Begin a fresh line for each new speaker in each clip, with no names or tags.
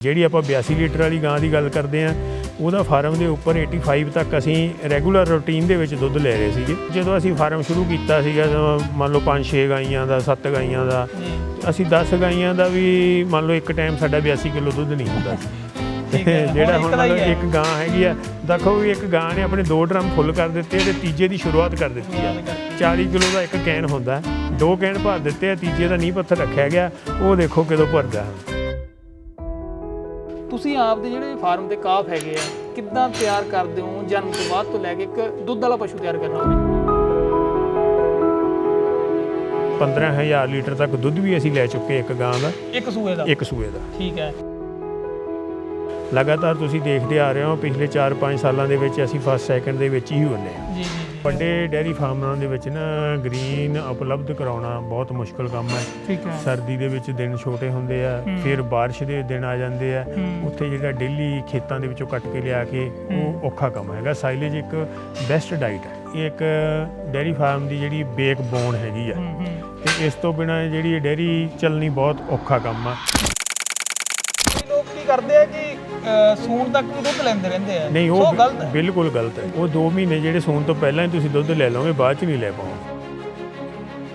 ਜਿਹੜੀ ਆਪਾਂ 82 ਲੀਟਰ ਵਾਲੀ ਗਾਂ ਦੀ ਗੱਲ ਕਰਦੇ ਆ ਉਹਦਾ ਫਾਰਮ ਦੇ ਉੱਪਰ 85 ਤੱਕ ਅਸੀਂ ਰੈਗੂਲਰ ਰੂਟੀਨ ਦੇ ਵਿੱਚ ਦੁੱਧ ਲੈ ਰਹੇ ਸੀਗੇ। ਜਦੋਂ ਅਸੀਂ ਫਾਰਮ ਸ਼ੁਰੂ ਕੀਤਾ ਸੀਗਾ ਮੰਨ ਲਓ 5-6 ਗਾਈਆਂ ਦਾ 7 ਗਾਈਆਂ ਦਾ ਅਸੀਂ 10 ਗਾਈਆਂ ਦਾ ਵੀ ਮੰਨ ਲਓ ਇੱਕ ਟਾਈਮ ਸਾਡਾ 82 ਕਿਲੋ ਦੁੱਧ ਨਹੀਂ ਹੁੰਦਾ ਸੀ। ਜਿਹੜਾ ਹੁਣ। ਇੱਕ ਗਾਂ ਹੈਗੀ ਆ ਦੇਖੋ ਵੀ ਇੱਕ ਗਾਂ ਨੇ ਆਪਣੇ ਦੋ ਡਰਮ ਫੁੱਲ ਕਰ ਦਿੱਤੇ ਤੇ ਤੀਜੇ ਦੀ ਸ਼ੁਰੂਆਤ ਕਰ ਦਿੱਤੀ ਆ। 40 ਕਿਲੋ ਦਾ ਇੱਕ ਕੈਨ ਹੁੰਦਾ। ਦੋ ਕੈਨ ਭਰ ਦਿੱਤੇ ਆ ਤੀਜੇ ਦਾ ਨੀਂਹ ਪੱਥਰ ਰੱਖਿਆ ਗਿਆ ਉਹ ਦੇਖੋ ਕਦੋਂ ਭਰਦਾ। ਹੈ
ਤੁਸੀਂ ਆਪ ਦੇ ਜਿਹੜੇ ਫਾਰਮ ਦੇ ਕਾਫ ਹੈਗੇ ਆ ਕਿੱਦਾਂ ਤਿਆਰ ਕਰਦੇ ਹੋ? ਜਨਮ ਤੋਂ ਬਾਅਦ ਤੋਂ ਲੈ ਕੇ ਇੱਕ ਦੁੱਧ ਵਾਲਾ ਪਸ਼ੂ ਤਿਆਰ ਕਰਨਾ ਹੋਵੇ।
15000 ਲੀਟਰ ਤੱਕ ਦੁੱਧ ਵੀ ਅਸੀਂ ਲੈ ਚੁੱਕੇ ਇੱਕ ਗਾਂ ਦਾ।
ਇੱਕ ਸੂਏ ਦਾ?
ਇੱਕ ਸੂਏ ਦਾ।
ਠੀਕ ਹੈ।
ਲਗਾਤਾਰ ਤੁਸੀਂ ਦੇਖਦੇ ਆ ਰਹੇ ਹੋ ਪਿਛਲੇ 4-5 ਸਾਲਾਂ ਦੇ ਵਿੱਚ ਅਸੀਂ ਫਸਟ ਸੈਕਿੰਡ ਦੇ ਵਿੱਚ ਹੀ ਹੁੰਨੇ ਆ
ਜੀ ਜੀ।
ਵੱਡੇ ਡੈਰੀ ਫਾਰਮਾਂ ਦੇ ਵਿੱਚ ਨਾ ਗ੍ਰੀਨ ਉਪਲਬਧ ਕਰਾਉਣਾ ਬਹੁਤ ਮੁਸ਼ਕਲ ਕੰਮ ਹੈ।
ਠੀਕ ਹੈ।
ਸਰਦੀ ਦੇ ਵਿੱਚ ਦਿਨ ਛੋਟੇ ਹੁੰਦੇ ਆ ਫਿਰ ਬਾਰਿਸ਼ ਦੇ ਦਿਨ ਆ ਜਾਂਦੇ ਆ। ਉੱਥੇ ਜਿਹੜਾ ਡੇਲੀ ਖੇਤਾਂ ਦੇ ਵਿੱਚੋਂ ਕੱਟ ਕੇ ਲਿਆ ਕੇ ਉਹ ਔਖਾ ਕੰਮ ਹੈਗਾ। ਸਾਈਲੇਜ ਇੱਕ ਬੈਸਟ ਡਾਈਟ ਹੈ। ਇਹ ਇੱਕ ਡੈਰੀ ਫਾਰਮ ਦੀ ਜਿਹੜੀ ਬੇਕ ਬੋਨ ਹੈਗੀ ਆ। ਤੇ ਇਸ ਤੋਂ ਬਿਨਾ ਜਿਹੜੀ ਇਹ ਡੈਰੀ ਚੱਲਣੀ ਬਹੁਤ ਔਖਾ ਕੰਮ ਆ।
ਕਈ ਲੋਕ ਕੀ ਕਰਦੇ ਸੂਣ ਤੱਕ ਵੀ ਦੁੱਧ ਲੈਂਦੇ ਰਹਿੰਦੇ ਆ।
ਨਹੀਂ ਉਹ
ਗਲਤ ਹੈ।
ਬਿਲਕੁਲ ਗਲਤ ਹੈ। ਉਹ 2 ਮਹੀਨੇ ਜਿਹੜੇ ਸੂਣ ਤੋਂ ਪਹਿਲਾਂ ਹੀ ਤੁਸੀਂ ਦੁੱਧ ਲੈ ਲਓਗੇ ਬਾਅਦ ਚ ਨਹੀਂ ਲੈ ਪਾਓਗੇ।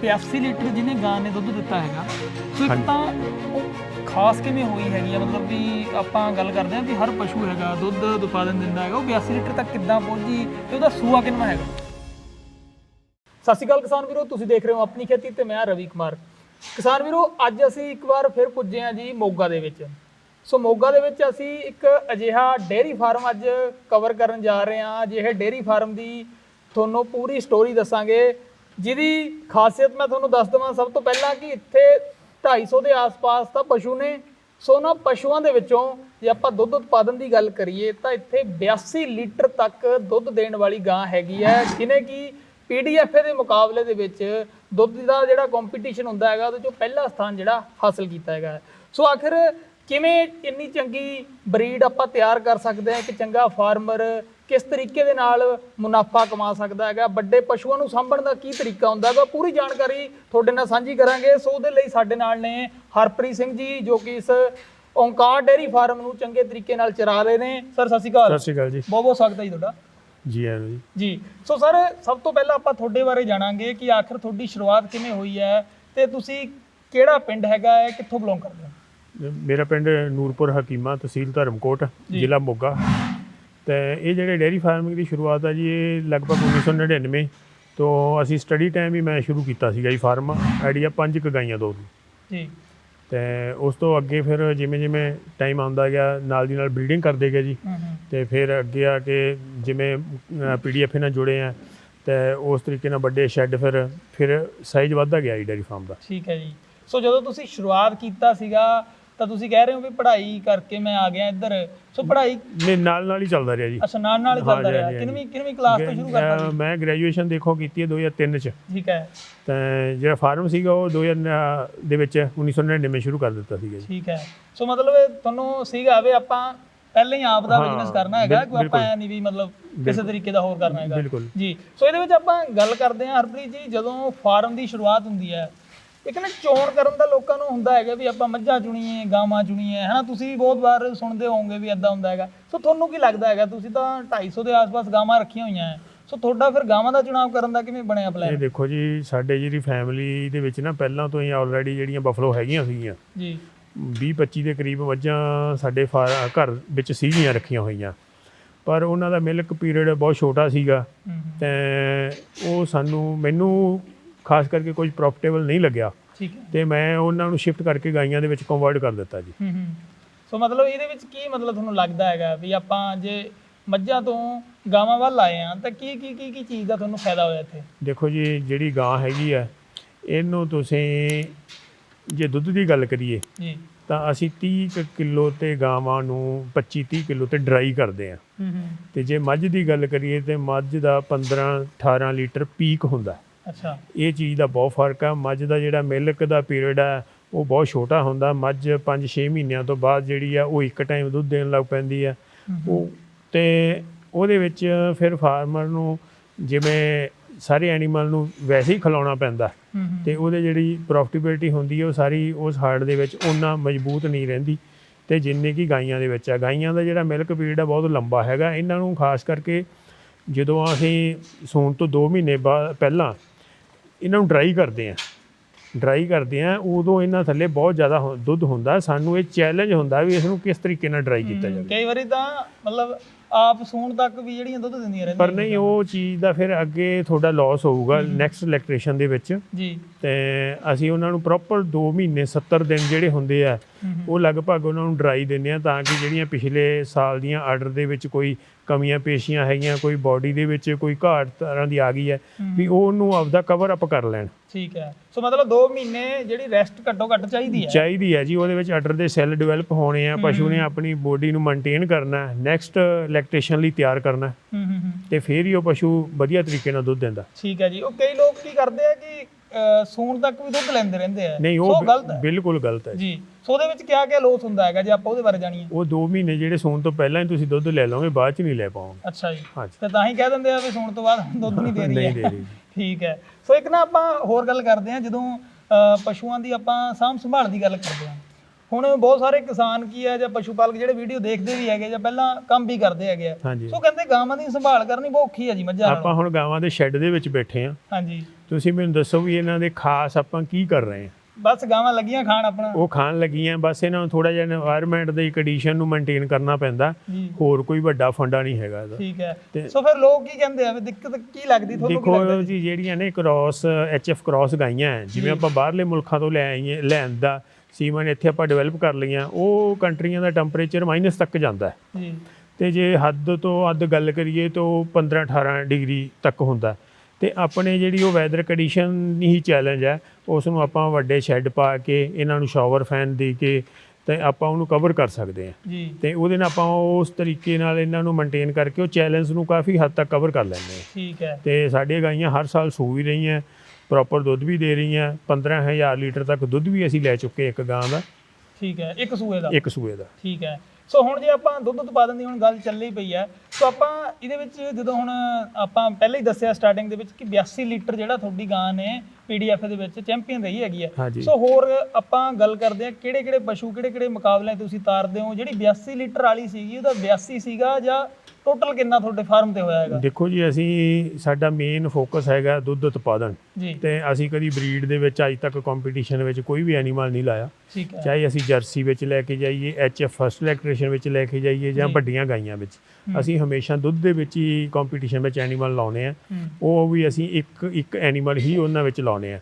85 ਲੀਟਰ ਜਿਹਨੇ ਗਾਂ ਨੇ ਦੁੱਧ ਦਿੱਤਾ ਹੈਗਾ ਸੋ ਇੱਕ। ਤਾਂ ਉਹ ਖਾਸ ਕਿਵੇਂ ਹੋਈ ਹੈਗੀ ਆ? ਮਤਲਬ ਵੀ ਆਪਾਂ ਗੱਲ ਕਰਦੇ ਹਾਂ ਵੀ ਹਰ ਪਸ਼ੂ ਹੈਗਾ ਦੁੱਧ ਉਤਪਾਦਨ ਦਿੰਦਾ ਹੈਗਾ ਉਹ 82 ਲੀਟਰ ਤੱਕ ਕਿੱਦਾਂ ਪਹੁੰਚੀ ਤੇ ਉਹਦਾ ਸੂਆ ਕਿੰਨਾ ਹੈਗਾ? ਸਤਿ ਸ਼੍ਰੀ ਅਕਾਲ ਕਿਸਾਨ ਵੀਰੋ ਤੁਸੀਂ ਦੇਖ ਰਹੇ ਹੋ ਆਪਣੀ ਖੇਤੀ ਤੇ ਮੈਂ ਰਵੀ ਕੁਮਾਰ। ਕਿਸਾਨ ਵੀਰੋ ਅੱਜ ਅਸੀਂ ਇੱਕ ਵਾਰ ਫਿਰ ਪੁੱਜੇ ਹਾਂ ਜੀ ਮੋਗਾ ਦੇ ਵਿੱਚ। ਸੋ ਮੋਗਾ ਦੇ ਵਿੱਚ ਅਸੀਂ ਇੱਕ ਅਜਿਹਾ ਡੇਅਰੀ ਫਾਰਮ ਅੱਜ ਕਵਰ ਕਰਨ ਜਾ ਰਹੇ ਹਾਂ। ਅਜਿਹੇ ਡੇਅਰੀ ਫਾਰਮ ਦੀ ਤੁਹਾਨੂੰ ਪੂਰੀ ਸਟੋਰੀ ਦੱਸਾਂਗੇ, ਜਿਹਦੀ ਖਾਸੀਅਤ ਮੈਂ ਤੁਹਾਨੂੰ ਦੱਸ ਦਵਾਂ। ਸਭ ਤੋਂ ਪਹਿਲਾਂ ਕਿ ਇੱਥੇ 250 ਦੇ ਆਸ-ਪਾਸ ਤਾਂ ਪਸ਼ੂ ਨੇ। ਸੋ ਨਾ ਪਸ਼ੂਆਂ ਦੇ ਵਿੱਚੋਂ ਜੇ ਆਪਾਂ ਦੁੱਧ ਉਤਪਾਦਨ ਦੀ ਗੱਲ ਕਰੀਏ, ਤਾਂ ਇੱਥੇ 82 ਲੀਟਰ ਤੱਕ ਦੁੱਧ ਦੇਣ ਵਾਲੀ ਗਾਂ ਹੈਗੀ ਹੈ ਜਿਹਨੇ ਕਿ ਪੀਡੀਐਫ ਦੇ ਮੁਕਾਬਲੇ ਦੇ ਵਿੱਚ ਦੁੱਧ ਦਾ ਜਿਹੜਾ ਕੰਪੀਟੀਸ਼ਨ ਹੁੰਦਾ ਹੈਗਾ, ਉਹਦੇ ਚੋਂ ਪਹਿਲਾ ਸਥਾਨ ਜਿਹੜਾ ਹਾਸਲ ਕੀਤਾ ਹੈਗਾ ਸੋ ਆਖਿਰ ਕਿਵੇਂ ਇੰਨੀ ਚੰਗੀ ਬਰੀਡ ਆਪਾਂ ਤਿਆਰ ਕਰ ਸਕਦੇ ਹਾਂ ਇੱਕ ਚੰਗਾ ਫਾਰਮਰ ਕਿਸ ਤਰੀਕੇ ਦੇ ਨਾਲ ਮੁਨਾਫਾ ਕਮਾ ਸਕਦਾ ਹੈਗਾ? ਵੱਡੇ ਪਸ਼ੂਆਂ ਨੂੰ ਸਾਂਭਣ ਦਾ ਕੀ ਤਰੀਕਾ ਹੁੰਦਾ ਹੈਗਾ? ਪੂਰੀ ਜਾਣਕਾਰੀ ਤੁਹਾਡੇ ਨਾਲ ਸਾਂਝੀ ਕਰਾਂਗੇ। ਸੋ ਉਹਦੇ ਲਈ ਸਾਡੇ ਨਾਲ ਨੇ ਹਰਪ੍ਰੀਤ ਸਿੰਘ ਜੀ ਜੋ ਕਿ ਇਸ ਓਂਕਾਰ ਡੇਅਰੀ ਫਾਰਮ ਨੂੰ ਚੰਗੇ ਤਰੀਕੇ ਨਾਲ ਚਲਾ ਰਹੇ ਨੇ। ਸਰ ਸਤਿ ਸ਼੍ਰੀ
ਸਤਿ
ਅਕਾਲ
ਸ਼੍ਰੀ ਅਕਾਲ ਜੀ।
ਬਹੁਤ ਬਹੁਤ ਸਵਾਗਤ ਹੈ ਜੀ ਤੁਹਾਡਾ।
ਜੀ ਆਇਆਂ ਜੀ।
ਜੀ। ਸੋ ਸਰ ਸਭ ਤੋਂ ਪਹਿਲਾਂ ਆਪਾਂ ਤੁਹਾਡੇ ਬਾਰੇ ਜਾਣਾਂਗੇ ਕਿ ਆਖਰ ਤੁਹਾਡੀ ਸ਼ੁਰੂਆਤ ਕਿਵੇਂ ਹੋਈ ਹੈ ਤੇ ਤੁਸੀਂ ਕਿਹੜਾ ਪਿੰਡ ਹੈਗਾ ਹੈ ਕਿੱਥੋਂ ਬਿਲੋਂਗ ਕਰਦੇ ਹੋ?
ਮੇਰਾ ਪਿੰਡ ਨੂਰਪੁਰ ਹਕੀਮਾ ਤਹਿਸੀਲ ਧਰਮਕੋਟ ਜ਼ਿਲ੍ਹਾ ਮੋਗਾ। ਤੇ ਇਹ ਜਿਹੜੇ ਡੇਅਰੀ ਫਾਰਮਿੰਗ ਦੀ ਸ਼ੁਰੂਆਤ ਆ ਜੀ ਇਹ ਲਗਭਗ 1999 ਤੋਂ ਅਸੀਂ ਸਟੱਡੀ ਟਾਈਮ ਹੀ ਮੈਂ ਸ਼ੁਰੂ ਕੀਤਾ ਸੀਗਾ ਜੀ ਫਾਰਮ ਆਈਡੀਆ ਪੰਜ ਕੁ ਗਾਈਆਂ ਦੋ
ਜੀ।
ਤੇ ਉਸ ਤੋਂ ਅੱਗੇ ਫਿਰ ਜਿਵੇਂ ਜਿਵੇਂ ਟਾਈਮ ਆਉਂਦਾ ਗਿਆ ਨਾਲ ਦੀ ਨਾਲ ਬਰੀਡਿੰਗ ਕਰਦੇ ਗਏ ਜੀ। ਤੇ ਫਿਰ ਅੱਗੇ ਆ ਕੇ ਜਿਵੇਂ ਪੀਡੀਐਫ ਨਾਲ ਜੁੜੇ ਆ ਤੇ ਉਸ ਤਰੀਕੇ ਨਾਲ ਵੱਡੇ ਸ਼ੈੱਡ ਫਿਰ ਫਿਰ ਸਾਈਜ਼ ਵੱਧਦਾ ਗਿਆ ਜੀ ਡੇਅਰੀ ਫਾਰਮ ਦਾ।
ਠੀਕ ਹੈ ਜੀ। ਸੋ ਜਦੋਂ ਤੁਸੀਂ ਸ਼ੁਰੂਆਤ ਕੀਤਾ ਸੀਗਾ ਤਾਂ ਤੁਸੀਂ ਕਹਿ ਰਹੇ ਹੋ ਵੀ ਪੜ੍ਹਾਈ ਕਰਕੇ ਮੈਂ ਆ ਗਿਆ ਇੱਧਰ। ਸੋ ਪੜ੍ਹਾਈ
ਨੇ ਨਾਲ ਨਾਲ ਹੀ ਚੱਲਦਾ ਰਿਹਾ ਜੀ।
ਅੱਛਾ ਨਾਲ ਨਾਲ ਹੀ ਚੱਲਦਾ ਰਿਹਾ। ਕਿੰਨਵੀਂ ਕਿੰਨਵੀਂ ਕਲਾਸ ਤੋਂ ਸ਼ੁਰੂ ਕਰਤਾ
ਮੈਂ ਗ੍ਰੈਜੂਏਸ਼ਨ ਦੇਖੋ ਕੀਤੀ ਹੈ 2003 ਚ।
ਠੀਕ ਹੈ।
ਤਾਂ ਜਿਹੜਾ ਫਾਰਮ ਸੀਗਾ ਉਹ 2000 ਦੇ ਵਿੱਚ 1999 ਵਿੱਚ ਸ਼ੁਰੂ ਕਰ ਦਿੱਤਾ ਸੀਗਾ ਜੀ।
ਠੀਕ ਹੈ। ਸੋ ਮਤਲਬ ਤੁਹਾਨੂੰ ਸੀਗਾ ਵੀ ਆਪਾਂ ਪਹਿਲਾਂ ਹੀ ਆਪ ਦਾ ਬਿਜ਼ਨਸ ਕਰਨਾ ਹੈਗਾ ਕੋਈ ਆਪਾਂ। ਐ ਨਹੀਂ ਵੀ ਮਤਲਬ ਕਿਸੇ ਤਰੀਕੇ ਦਾ ਹੋਰ ਕਰਨਾ ਹੈਗਾ। ਜੀ। ਸੋ ਇਹਦੇ ਵਿੱਚ ਆਪਾਂ ਗੱਲ ਕਰਦੇ ਹਾਂ ਹਰਪ੍ਰੀਤ ਜੀ ਜਦੋਂ ਫਾਰਮ ਦੀ ਸ਼ੁਰੂਆਤ ਹੁੰਦੀ ਹੈ ਇੱਕ ਨਾ ਚੋਣ ਕਰਨ ਦਾ ਲੋਕਾਂ ਨੂੰ ਹੁੰਦਾ ਹੈਗਾ ਵੀ ਆਪਾਂ ਮੱਝਾਂ ਚੁਣੀਏ ਗਾਵਾਂ ਚੁਣੀਏ ਹਨਾ? ਤੁਸੀਂ ਵੀ ਬਹੁਤ ਵਾਰ ਸੁਣਦੇ ਹੋਵੋਗੇ ਵੀ ਐਦਾਂ ਹੁੰਦਾ ਹੈਗਾ। ਸੋ ਤੁਹਾਨੂੰ ਕੀ ਲੱਗਦਾ ਹੈਗਾ? ਤੁਸੀਂ ਤਾਂ 250 ਦੇ ਆਸ-ਪਾਸ ਗਾਵਾਂ ਰੱਖੀਆਂ ਹੋਈਆਂ ਹੈ ਸੋ ਤੁਹਾਡਾ ਫਿਰ ਗਾਵਾਂ ਦਾ ਚੁਣਾਵ ਕਰਨ ਦਾ ਕਿਵੇਂ ਬਣਿਆ
ਇਹ
ਪਲਾਨ
ਦੇਖੋ ਜੀ ਸਾਡੇ ਜਿਹੜੀ ਫੈਮਿਲੀ ਦੇ ਵਿੱਚ ਨਾ ਪਹਿਲਾਂ ਤੋਂ ਹੀ ਆਲਰੇਡੀ ਜਿਹੜੀਆਂ ਬਫਲੋ ਹੈਗੀਆਂ ਸੀਗੀਆਂ।
ਜੀ।
20 25 ਦੇ ਕਰੀਬ ਮੱਝਾਂ ਸਾਡੇ ਘਰ ਵਿੱਚ ਸੀਗੀਆਂ ਰੱਖੀਆਂ ਹੋਈਆਂ। ਪਰ ਉਹਨਾਂ ਦਾ ਮਿਲਕ ਪੀਰੀਅਡ ਬਹੁਤ ਛੋਟਾ ਸੀਗਾ। ਤੇ ਉਹ ਸਾਨੂੰ ਮੈਨੂੰ ਖਾਸ ਕਰਕੇ ਕੁਝ ਪ੍ਰੋਫਿਟੇਬਲ ਨਹੀਂ ਲੱਗਿਆ।
ਠੀਕ ਹੈ।
ਤੇ ਮੈਂ ਉਹਨਾਂ ਨੂੰ ਸ਼ਿਫਟ ਕਰਕੇ ਗਾਈਆਂ ਦੇ ਵਿੱਚ ਕਨਵਰਟ ਕਰ ਦਿੱਤਾ ਜੀ।
ਹੂੰ ਹੂੰ। ਸੋ ਮਤਲਬ ਇਹਦੇ ਵਿੱਚ ਕੀ ਮਤਲਬ ਤੁਹਾਨੂੰ ਲੱਗਦਾ ਹੈਗਾ ਵੀ ਆਪਾਂ ਜੇ ਮੱਝਾਂ ਤੋਂ ਗਾਵਾਂ ਵੱਲ ਆਏ ਆ ਤਾਂ ਕੀ ਕੀ ਕੀ ਕੀ ਚੀਜ਼ ਦਾ ਤੁਹਾਨੂੰ ਫਾਇਦਾ ਹੋਇਆ ਇੱਥੇ?
ਦੇਖੋ ਜੀ ਜਿਹੜੀ ਗਾਂ ਹੈਗੀ ਆ ਇਹਨੂੰ ਤੁਸੀਂ ਜੇ ਦੁੱਧ ਦੀ ਗੱਲ ਕਰੀਏ
ਜੀ।
ਤਾਂ ਅਸੀਂ 30 ਕਿਲੋ ਤੇ ਗਾਵਾਂ ਨੂੰ 25 30 ਕਿਲੋ ਤੇ ਡਰਾਈ ਕਰਦੇ ਆ
ਹੂੰ ਹੂੰ।
ਤੇ ਜੇ ਮੱਝ ਦੀ ਗੱਲ ਕਰੀਏ ਤੇ ਮੱਝ ਦਾ 15 18 ਲੀਟਰ ਪੀਕ ਹੁੰਦਾ।
ਅੱਛਾ।
ਇਹ ਚੀਜ਼ ਦਾ ਬਹੁਤ ਫ਼ਰਕ ਆ। ਮੱਝ ਦਾ ਜਿਹੜਾ ਮਿਲਕ ਦਾ ਪੀਰੀਅਡ ਆ ਉਹ ਬਹੁਤ ਛੋਟਾ ਹੁੰਦਾ। ਮੱਝ 5-6 ਮਹੀਨਿਆਂ ਤੋਂ ਬਾਅਦ ਜਿਹੜੀ ਆ ਉਹ ਇੱਕ ਟਾਈਮ ਦੁੱਧ ਦੇਣ ਲੱਗ ਪੈਂਦੀ ਆ। ਉਹ ਤੇ ਉਹਦੇ ਵਿੱਚ ਫਿਰ ਫਾਰਮਰ ਨੂੰ ਜਿਵੇਂ ਸਾਰੇ ਐਨੀਮਲ ਨੂੰ ਵੈਸੇ ਹੀ ਖਿਲਾਉਣਾ ਪੈਂਦਾ। ਤੇ ਉਹਦੇ ਜਿਹੜੀ ਪ੍ਰੋਫਿਟੇਬਿਲਟੀ ਹੁੰਦੀ ਹੈ ਉਹ ਸਾਰੀ ਉਸ ਹਾਰਡ ਦੇ ਵਿੱਚ ਉਹਨਾਂ ਮਜ਼ਬੂਤ ਨਹੀਂ ਰਹਿੰਦੀ। ਤੇ ਜਿੰਨੇ ਕੀ ਗਾਈਆਂ ਦੇ ਵਿੱਚ ਆ। ਗਾਈਆਂ ਦਾ ਜਿਹੜਾ ਮਿਲਕ ਪੀਰੀਅਡ ਆ ਬਹੁਤ ਲੰਬਾ ਹੈਗਾ। ਇਹਨਾਂ ਨੂੰ ਖਾਸ ਕਰਕੇ ਜਦੋਂ ਅਸੀਂ ਸੂਣ ਤੋਂ 2 ਮਹੀਨੇ ਬਾਅਦ ਪਹਿਲਾਂ ਇਹਨਾਂ ਨੂੰ ਡਰਾਈ ਕਰਦੇ ਆ। ਡਰਾਈ ਕਰਦੇ ਆ ਉਦੋਂ ਇਹਨਾਂ ਥੱਲੇ ਬਹੁਤ ਜ਼ਿਆਦਾ ਦੁੱਧ ਹੁੰਦਾ ਸਾਨੂੰ ਇਹ ਚੈਲੰਜ ਹੁੰਦਾ ਵੀ ਇਸ ਨੂੰ ਕਿਸ ਤਰੀਕੇ ਨਾਲ ਡਰਾਈ ਕੀਤਾ ਜਾਵੇ।
ਕਈ ਵਾਰੀ ਤਾਂ ਮਤਲਬ ਆਪ ਸੂਣ ਤੱਕ ਵੀ ਜਿਹੜੀਆਂ ਦੁੱਧ ਦਿੰਦੀਆਂ ਰਹਿੰਦੀਆਂ
ਪਰ ਨਹੀਂ ਉਹ ਚੀਜ਼ ਦਾ ਫਿਰ ਅੱਗੇ ਤੁਹਾਡਾ ਲਾਸ ਹੋਊਗਾ ਨੈਕਸਟ ਇਲੈਕਟ੍ਰੀਸ਼ਨ ਦੇ ਵਿੱਚ।
ਜੀ।
ਤੇ ਅਸੀਂ ਉਹਨਾਂ ਨੂੰ ਪ੍ਰੋਪਰ 2 ਮਹੀਨੇ 70 ਦਿਨ ਜਿਹੜੇ ਹੁੰਦੇ ਆ ਉਹ ਲਗਭਗ ਉਹਨਾਂ ਨੂੰ ਡਰਾਈ ਦਿੰਦੇ ਆ ਤਾਂ ਕਿ ਜਿਹੜੀਆਂ ਪਿਛਲੇ ਸਾਲ ਦੀਆਂ ਆਰਡਰ ਦੇ ਵਿੱਚ ਕੋਈ ਕਮੀਆਂ ਪੇਸ਼ੀਆਂ ਹੈਗੀਆਂ ਕੋਈ ਬਾਡੀ ਦੇ ਵਿੱਚ ਕੋਈ ਘਾਟ ਤਰ੍ਹਾਂ ਦੀ ਆ ਗਈ ਹੈ ਵੀ ਉਹ ਉਹਨੂੰ ਆਪਦਾ ਕਵਰ ਅਪ ਕਰ ਲੈਣ।
ਠੀਕ ਹੈ। ਸੋ ਮਤਲਬ 2 ਮਹੀਨੇ ਜਿਹੜੀ ਰੈਸਟ ਘੱਟੋ ਘੱਟ ਚਾਹੀਦੀ ਹੈ।
ਚਾਹੀਦੀ ਹੈ ਜੀ ਉਹਦੇ ਵਿੱਚ ਆਰਡਰ ਦੇ ਸੈੱਲ ਡਿਵੈਲਪ ਹੋਣੇ ਆ ਪਸ਼ੂ ਨੇ ਆਪਣੀ ਬੋਡੀ ਨੂੰ ਮੇਨਟੇਨ ਕਰਨਾ ਨੈਕਸਟ ਲੈਕਟੇਸ਼ਨ ਲਈ ਤਿਆਰ ਕਰਨਾ
ਹੂੰ। ਹੂੰ ਹੂੰ
ਤੇ ਫਿਰ ਹੀ ਉਹ ਪਸ਼ੂ ਵਧੀਆ ਤਰੀਕੇ ਨਾਲ ਦੁੱਧ ਦਿੰਦਾ।
ਠੀਕ ਹੈ ਜੀ। ਉਹ ਕਈ ਲੋਕ ਕੀ ਕਰਦੇ ਆ ਕਿ ਸੂਣ ਤੱਕ ਵੀ ਦੁੱਧ ਲੈਂਦੇ ਰਹਿੰਦੇ ਆ।
ਨਹੀਂ ਉਹ
ਗਲਤ ਹੈ।
ਬਿਲਕੁਲ ਗਲਤ ਹੈ
ਜੀ। ਸੋ ਉਹਦੇ ਵਿੱਚ ਕਿਆ ਕਿਆ ਲੋਸ ਹੁੰਦਾ ਹੈਗਾ? ਜੇ ਆਪਾਂ ਉਹਦੇ ਬਾਰੇ ਜਾਣੀਏ।
ਉਹ 2 ਮਹੀਨੇ ਜਿਹੜੇ ਸੂਣ ਤੋਂ ਪਹਿਲਾਂ ਹੀ ਤੁਸੀਂ ਦੁੱਧ ਲੈ ਲਓਗੇ ਬਾਅਦ ਚ ਨਹੀਂ ਲੈ ਪਾਓਗੇ।
ਅੱਛਾ ਜੀ। ਤੇ ਤਾਂ ਹੀ ਕਹਿ ਦਿੰਦੇ ਆ ਵੀ ਸੂਣ ਤੋਂ ਬਾਅਦ ਦੁੱਧ ਨਹੀਂ ਦੇ ਰਹੀ
ਨਹੀਂ
ਹੈ।
ਦੇ ਰਹੀ ਜੀ।
ਠੀਕ ਹੈ। ਸੋ ਇੱਕ ਨਾ ਆਪਾਂ ਹੋਰ ਗੱਲ ਕਰਦੇ ਹਾਂ ਜਦੋਂ ਪਸ਼ੂਆਂ ਦੀ ਆਪਾਂ ਸਾਂਭ ਸੰਭਾਲ ਦੀ ਗੱਲ ਕਰਦੇ ਹਾਂ। ਹੁਣ ਬਹੁਤ ਸਾਰੇ ਕਿਸਾਨ ਕੀ ਹੈ ਜਾਂ ਪਸ਼ੂ ਪਾਲਕ ਜਿਹੜੇ ਵੀਡੀਓ ਦੇਖਦੇ ਵੀ ਹੈਗੇ ਜਾਂ ਪਹਿਲਾਂ ਕੰਮ ਵੀ ਕਰਦੇ ਹੈਗੇ ਆ। ਸੋ ਕਹਿੰਦੇ ਗਾਵਾਂ ਦੀ ਸੰਭਾਲ ਕਰਨੀ ਬਹੁਤ ਔਖੀ ਹੈ ਜੀ ਮੱਝਾਂ ਨਾਲੋਂ।
ਆਪਾਂ ਹੁਣ ਗਾਵਾਂ ਦੇ ਸ਼ੈੱਡ ਦੇ ਵਿੱਚ ਬੈਠੇ ਆ
ਹਾਂਜੀ
ਤੁਸੀਂ ਮੈਨੂੰ ਦੱਸੋ ਵੀ ਇਹਨਾਂ ਦੇ ਖਾਸ ਆਪਾਂ ਕੀ ਕਰ ਰਹੇ ਹਾਂ?
ਬਸ ਗਾਵਾਂ ਲੱਗੀਆਂ ਖਾਣ ਆਪਣਾ।
ਉਹ ਖਾਣ ਲੱਗੀਆਂ ਬਸ ਇਹਨਾਂ ਨੂੰ ਥੋੜਾ ਜਿਹਾ এনवायरमेंट ਦੀ ਕੰਡੀਸ਼ਨ ਨੂੰ ਮੇਨਟੇਨ ਕਰਨਾ ਪੈਂਦਾ। ਹੋਰ ਕੋਈ ਵੱਡਾ ਫੰਡਾ ਨਹੀਂ ਹੈਗਾ ਇਹਦਾ।
ਠੀਕ ਹੈ। ਸੋ ਫਿਰ ਲੋਕ ਕੀ ਕਹਿੰਦੇ ਆ? ਵੀ ਦਿੱਕਤ ਕੀ ਲੱਗਦੀ ਤੁਹਾਨੂੰ ਕੀ ਲੱਗਦਾ
ਦੇਖੋ ਜੀ? ਜਿਹੜੀਆਂ ਨੇ ਕ੍ਰਾਸ ਐਚਐਫ ਕ੍ਰਾਸ ਗਾਈਆਂ ਜਿਵੇਂ ਆਪਾਂ ਬਾਹਰਲੇ ਮੁਲਕਾਂ ਤੋਂ ਲੈ ਆਈਏ ਲੈਣ ਦਾ ਸੀਮਨ ਇੱਥੇ ਆਪਾਂ ਡਿਵੈਲਪ ਕਰ ਲਈਆਂ ਉਹ ਕੰਟਰੀਆਂ ਦਾ ਟੈਂਪਰੇਚਰ ਮਾਈਨਸ ਤੱਕ ਜਾਂਦਾ ਹੈ
ਜੀ।
ਤੇ ਜੇ ਹੱਦ ਤੋਂ ਹੱਦ ਗੱਲ ਕਰੀਏ ਤਾਂ 15 18 ਡਿਗਰੀ ਤੱਕ ਹੁੰਦਾ ਤੇ ਆਪਣੇ ਜਿਹੜੀ ਉਹ ਵੈਦਰ ਕੰਡੀਸ਼ਨ ਹੀ ਚੈਲੰਜ ਹੈ ਉਸ ਨੂੰ ਆਪਾਂ ਵੱਡੇ ਸ਼ੈੱਡ ਪਾ ਕੇ ਇਹਨਾਂ ਨੂੰ ਸ਼ਾਵਰ ਫੈਨ ਦੇ ਕੇ ਤੇ ਆਪਾਂ ਉਹਨੂੰ ਕਵਰ ਕਰ ਸਕਦੇ ਹਾਂ। ਤੇ ਉਹਦੇ ਨਾਲ ਆਪਾਂ ਉਸ ਤਰੀਕੇ ਨਾਲ ਇਹਨਾਂ ਨੂੰ ਮੇਨਟੇਨ ਕਰਕੇ ਉਹ ਚੈਲੰਜ ਨੂੰ ਕਾਫੀ ਹੱਦ ਤੱਕ ਕਵਰ ਕਰ ਲੈਂਦੇ ਹਾਂ।
ਠੀਕ ਹੈ।
ਤੇ ਸਾਡੀਆਂ ਗਾਈਆਂ ਹਰ ਸਾਲ ਸੂ ਵੀ ਰਹੀਆਂ ਪ੍ਰੋਪਰ ਦੁੱਧ ਵੀ ਦੇ ਰਹੀਆਂ 15000 ਲੀਟਰ ਤੱਕ ਦੁੱਧ ਵੀ ਅਸੀਂ ਲੈ ਚੁੱਕੇ ਇੱਕ ਗਾਂ ਦਾ।
ਠੀਕ ਹੈ ਇੱਕ ਸੂਏ ਦਾ।
ਇੱਕ ਸੂਏ ਦਾ।
ਠੀਕ ਹੈ। ਸੋ ਹੁਣ ਜੇ ਆਪਾਂ ਦੁੱਧ ਉਤਪਾਦਨ ਦੀ ਹੁਣ ਗੱਲ ਚੱਲੀ ਪਈ ਹੈ ਸੋ ਆਪਾਂ ਇਹਦੇ ਵਿੱਚ ਜਦੋਂ ਹੁਣ ਆਪਾਂ ਪਹਿਲਾਂ ਹੀ ਦੱਸਿਆ ਸਟਾਰਟਿੰਗ ਦੇ ਵਿੱਚ ਕਿ 82 ਲੀਟਰ ਜਿਹੜਾ ਤੁਹਾਡੀ ਗਾਂ ਨੇ ਪੀਡੀਐਫ ਦੇ ਵਿੱਚ ਚੈਂਪੀਅਨ ਰਹੀ ਹੈਗੀ ਹੈ
ਹਾਂਜੀ।
ਸੋ ਹੋਰ ਆਪਾਂ ਗੱਲ ਕਰਦੇ ਹਾਂ ਕਿਹੜੇ ਕਿਹੜੇ ਪਸ਼ੂ ਕਿਹੜੇ ਕਿਹੜੇ ਮੁਕਾਬਲਿਆਂ ਤੁਸੀਂ ਤਾਰਦੇ ਹੋ? ਜਿਹੜੀ 82 ਲੀਟਰ ਵਾਲੀ ਸੀਗੀ ਉਹਦਾ 82 ਸੀਗਾ ਜਾਂ ਟੋਟਲ ਕਿੰਨਾ ਤੁਹਾਡੇ ਫਾਰਮ ਤੇ ਹੋਇਆ ਹੈਗਾ?
ਦੇਖੋ ਜੀ ਅਸੀਂ ਸਾਡਾ ਮੇਨ ਫੋਕਸ ਹੈਗਾ ਦੁੱਧ ਉਤਪਾਦਨ।
ਜੀ।
ਤੇ ਅਸੀਂ ਕਦੀ ਬਰੀਡ ਦੇ ਵਿੱਚ ਅੱਜ ਤੱਕ ਕੰਪੀਟੀਸ਼ਨ ਵਿੱਚ ਕੋਈ ਵੀ ਐਨੀਮਲ ਨਹੀਂ ਲਾਇਆ।
ਠੀਕ ਹੈ।
ਚਾਹੇ ਅਸੀਂ ਜਰਸੀ ਵਿੱਚ ਲੈ ਕੇ ਜਾਈਏ ਐਚਐਫ ਫਸਟ ਇਲੈਕਟ੍ਰੇਸ਼ਨ ਵਿੱਚ ਲੈ ਕੇ ਜਾਈਏ ਜਾਂ
ਜੀ।
ਵੱਡੀਆਂ ਗਾਈਆਂ ਵਿੱਚ। ਅਸੀਂ ਹਮੇਸ਼ਾ ਦੁੱਧ ਦੇ ਵਿੱਚ ਹੀ ਕੰਪੀਟੀਸ਼ਨ ਵਿੱਚ ਐਨੀਮਲ ਲਾਉਨੇ ਆ ਉਹ ਵੀ ਅਸੀਂ ਇੱਕ ਇੱਕ ਐਨੀਮਲ ਹੀ ਉਹਨਾਂ ਵਿੱਚ ਲਾਉਨੇ ਆ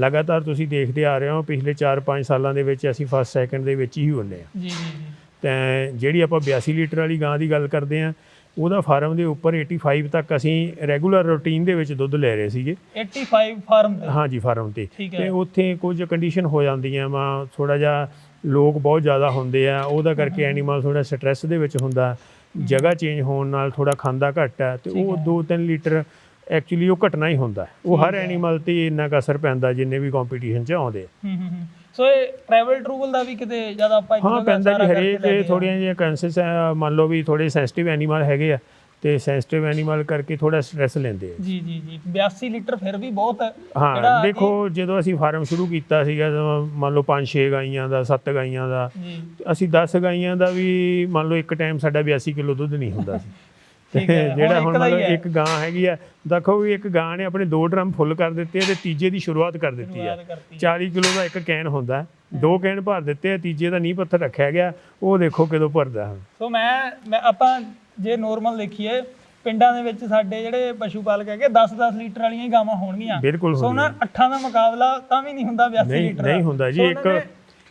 ਲਗਾਤਾਰ ਤੁਸੀਂ ਦੇਖਦੇ ਆ ਰਹੇ ਹੋ ਪਿਛਲੇ 4-5 ਸਾਲਾਂ ਦੇ ਵਿੱਚ ਅਸੀਂ ਫਸਟ ਸੈਕੰਡ ਦੇ ਵਿੱਚ ਹੀ ਹੁੰਨੇ ਆ
ਜੀ ਜੀ ਜੀ।
ਤੇ ਜਿਹੜੀ ਆਪਾਂ 82 ਲੀਟਰ ਵਾਲੀ ਗਾਂ ਦੀ ਗੱਲ ਕਰਦੇ ਆ ਉਹਦਾ ਫਾਰਮ ਦੇ ਉੱਪਰ 85 ਤੱਕ ਅਸੀਂ ਰੈਗੂਲਰ ਰੂਟੀਨ ਦੇ ਵਿੱਚ ਦੁੱਧ ਲੈ ਰਹੇ ਸੀਗੇ।
85 ਫਾਰਮ ਤੇ?
ਹਾਂਜੀ ਫਾਰਮ ਤੇ। ਤੇ ਉੱਥੇ ਕੁਝ ਕੰਡੀਸ਼ਨ ਹੋ ਜਾਂਦੀਆਂ ਵਾ ਥੋੜਾ ਜਿਹਾ ਲੋਕ ਬਹੁਤ ਜ਼ਿਆਦਾ ਹੁੰਦੇ ਆ ਉਹਦਾ ਕਰਕੇ ਐਨੀਮਲ ਥੋੜਾ ਸਟ੍ਰੈਸ ਦੇ ਵਿੱਚ ਹੁੰਦਾ। ਜਗ੍ਹਾ ਚੇਂਜ ਹੋਣ ਨਾਲ ਥੋੜਾ ਖਾਂਦਾ ਘੱਟ ਹੈ ਤੇ ਉਹ
ਹੈ।
2-3 ਲੀਟਰ ਐਕਚੁਅਲੀ ਉਹ ਘਟਣਾ ਹੀ ਹੁੰਦਾ। ਉਹ ਹਰ। ਐਨੀਮਲ ਤੇ ਇੰਨਾ ਕੁ ਅਸਰ ਪੈਂਦਾ ਜਿੰਨੇ ਵੀ ਕੰਪੀਟੀਸ਼ਨ 'ਚ ਆਉਂਦੇ
ਹੂੰ ਹੂੰ ਹੂੰ ਸੋ ਇਹ ਟਰੈਵਲ ਟਰੂਵਲ ਦਾ ਵੀ ਕਿਤੇ ਜ਼ਿਆਦਾ ਆਪਾਂ
ਹਾਂ ਪੈਂਦਾ ਜੀ ਹਰੇਕ ਥੋੜੀਆਂ ਜਿਹੀਆਂ ਕੈਂਸਸ ਮੰਨ ਲਓ ਵੀ ਥੋੜੇ ਸੈਂਸਿਟਿਵ ਐਨੀਮਲ ਹੈਗੇ ਆ ਤੇ ਸੈਂਸਿਟਿਵ ਐਨੀਮਲ ਕਰਕੇ ਥੋੜਾ ਸਟ੍ਰੈਸ ਲੈਂਦੇ ਆ।
ਜੀ ਜੀ ਜੀ। 82 ਲੀਟਰ ਫਿਰ ਵੀ ਬਹੁਤ ਹੈ।
ਦੇਖੋ ਜਦੋਂ ਅਸੀਂ ਫਾਰਮ ਸ਼ੁਰੂ ਕੀਤਾ ਸੀਗਾ ਮੰਨ ਲਓ 5-6 ਗਾਈਆਂ ਦਾ 7 ਗਾਈਆਂ ਦਾ ਅਸੀਂ 10 ਗਾਈਆਂ ਦਾ ਵੀ ਮੰਨ ਲਓ ਇੱਕ ਟਾਈਮ ਸਾਡਾ 82 ਕਿਲੋ ਦੁੱਧ ਨਹੀਂ ਹੁੰਦਾ ਸੀ।
ਠੀਕ ਹੈ, ਹੁਣ
ਜਿਹੜਾ ਹੁਣ
ਹੈ।
ਇੱਕ ਗਾਂ ਹੈਗੀ ਆ ਦੇਖੋ ਵੀ ਇੱਕ ਗਾਂ ਨੇ ਆਪਣੇ ਦੋ ਡਰਮ ਫੁੱਲ ਕਰ ਦਿੱਤੇ ਤੇ ਤੀਜੇ ਦੀ ਸ਼ੁਰੂਆਤ ਕਰ ਦਿੱਤੀ ਆ।
ਸ਼ੁਰੂਆਤ ਕਰਤੀ
40 ਕਿਲੋ ਦਾ ਇੱਕ ਕੈਨ ਹੁੰਦਾ। ਦੋ ਕੈਨ ਭਰ ਦਿੱਤੇ ਤੀਜੇ ਦਾ ਨੀਂਹ ਪੱਥਰ ਰੱਖਿਆ ਗਿਆ ਉਹ ਦੇਖੋ ਕਦੋਂ ਭਰਦਾ
ਸੋ ਮੈਂ ਮੈਂ ਆਪਾਂ ਜੇ ਨੋਰਮਲ ਦੇਖੀਏ ਪਿੰਡਾਂ ਦੇ ਵਿੱਚ ਸਾਡੇ ਜਿਹੜੇ ਪਸ਼ੂ ਪਾਲਕ ਹੈਗੇ 10-10 ਲੀਟਰ ਵਾਲੀਆਂ ਹੀ ਗਾਵਾਂ ਹੋਣਗੀਆਂ।
ਬਿਲਕੁਲ
ਸੋ
ਹੁੰਦੀ
ਅੱਠਾਂ ਦਾ ਮੁਕਾਬਲਾ ਤਾਂ ਵੀ ਨਹੀਂ ਹੁੰਦਾ 82
ਨਹੀਂ
ਲੀਟਰ
ਨਹੀਂ ਹੁੰਦਾ ਜੀ। ਇੱਕ
ਨੇ-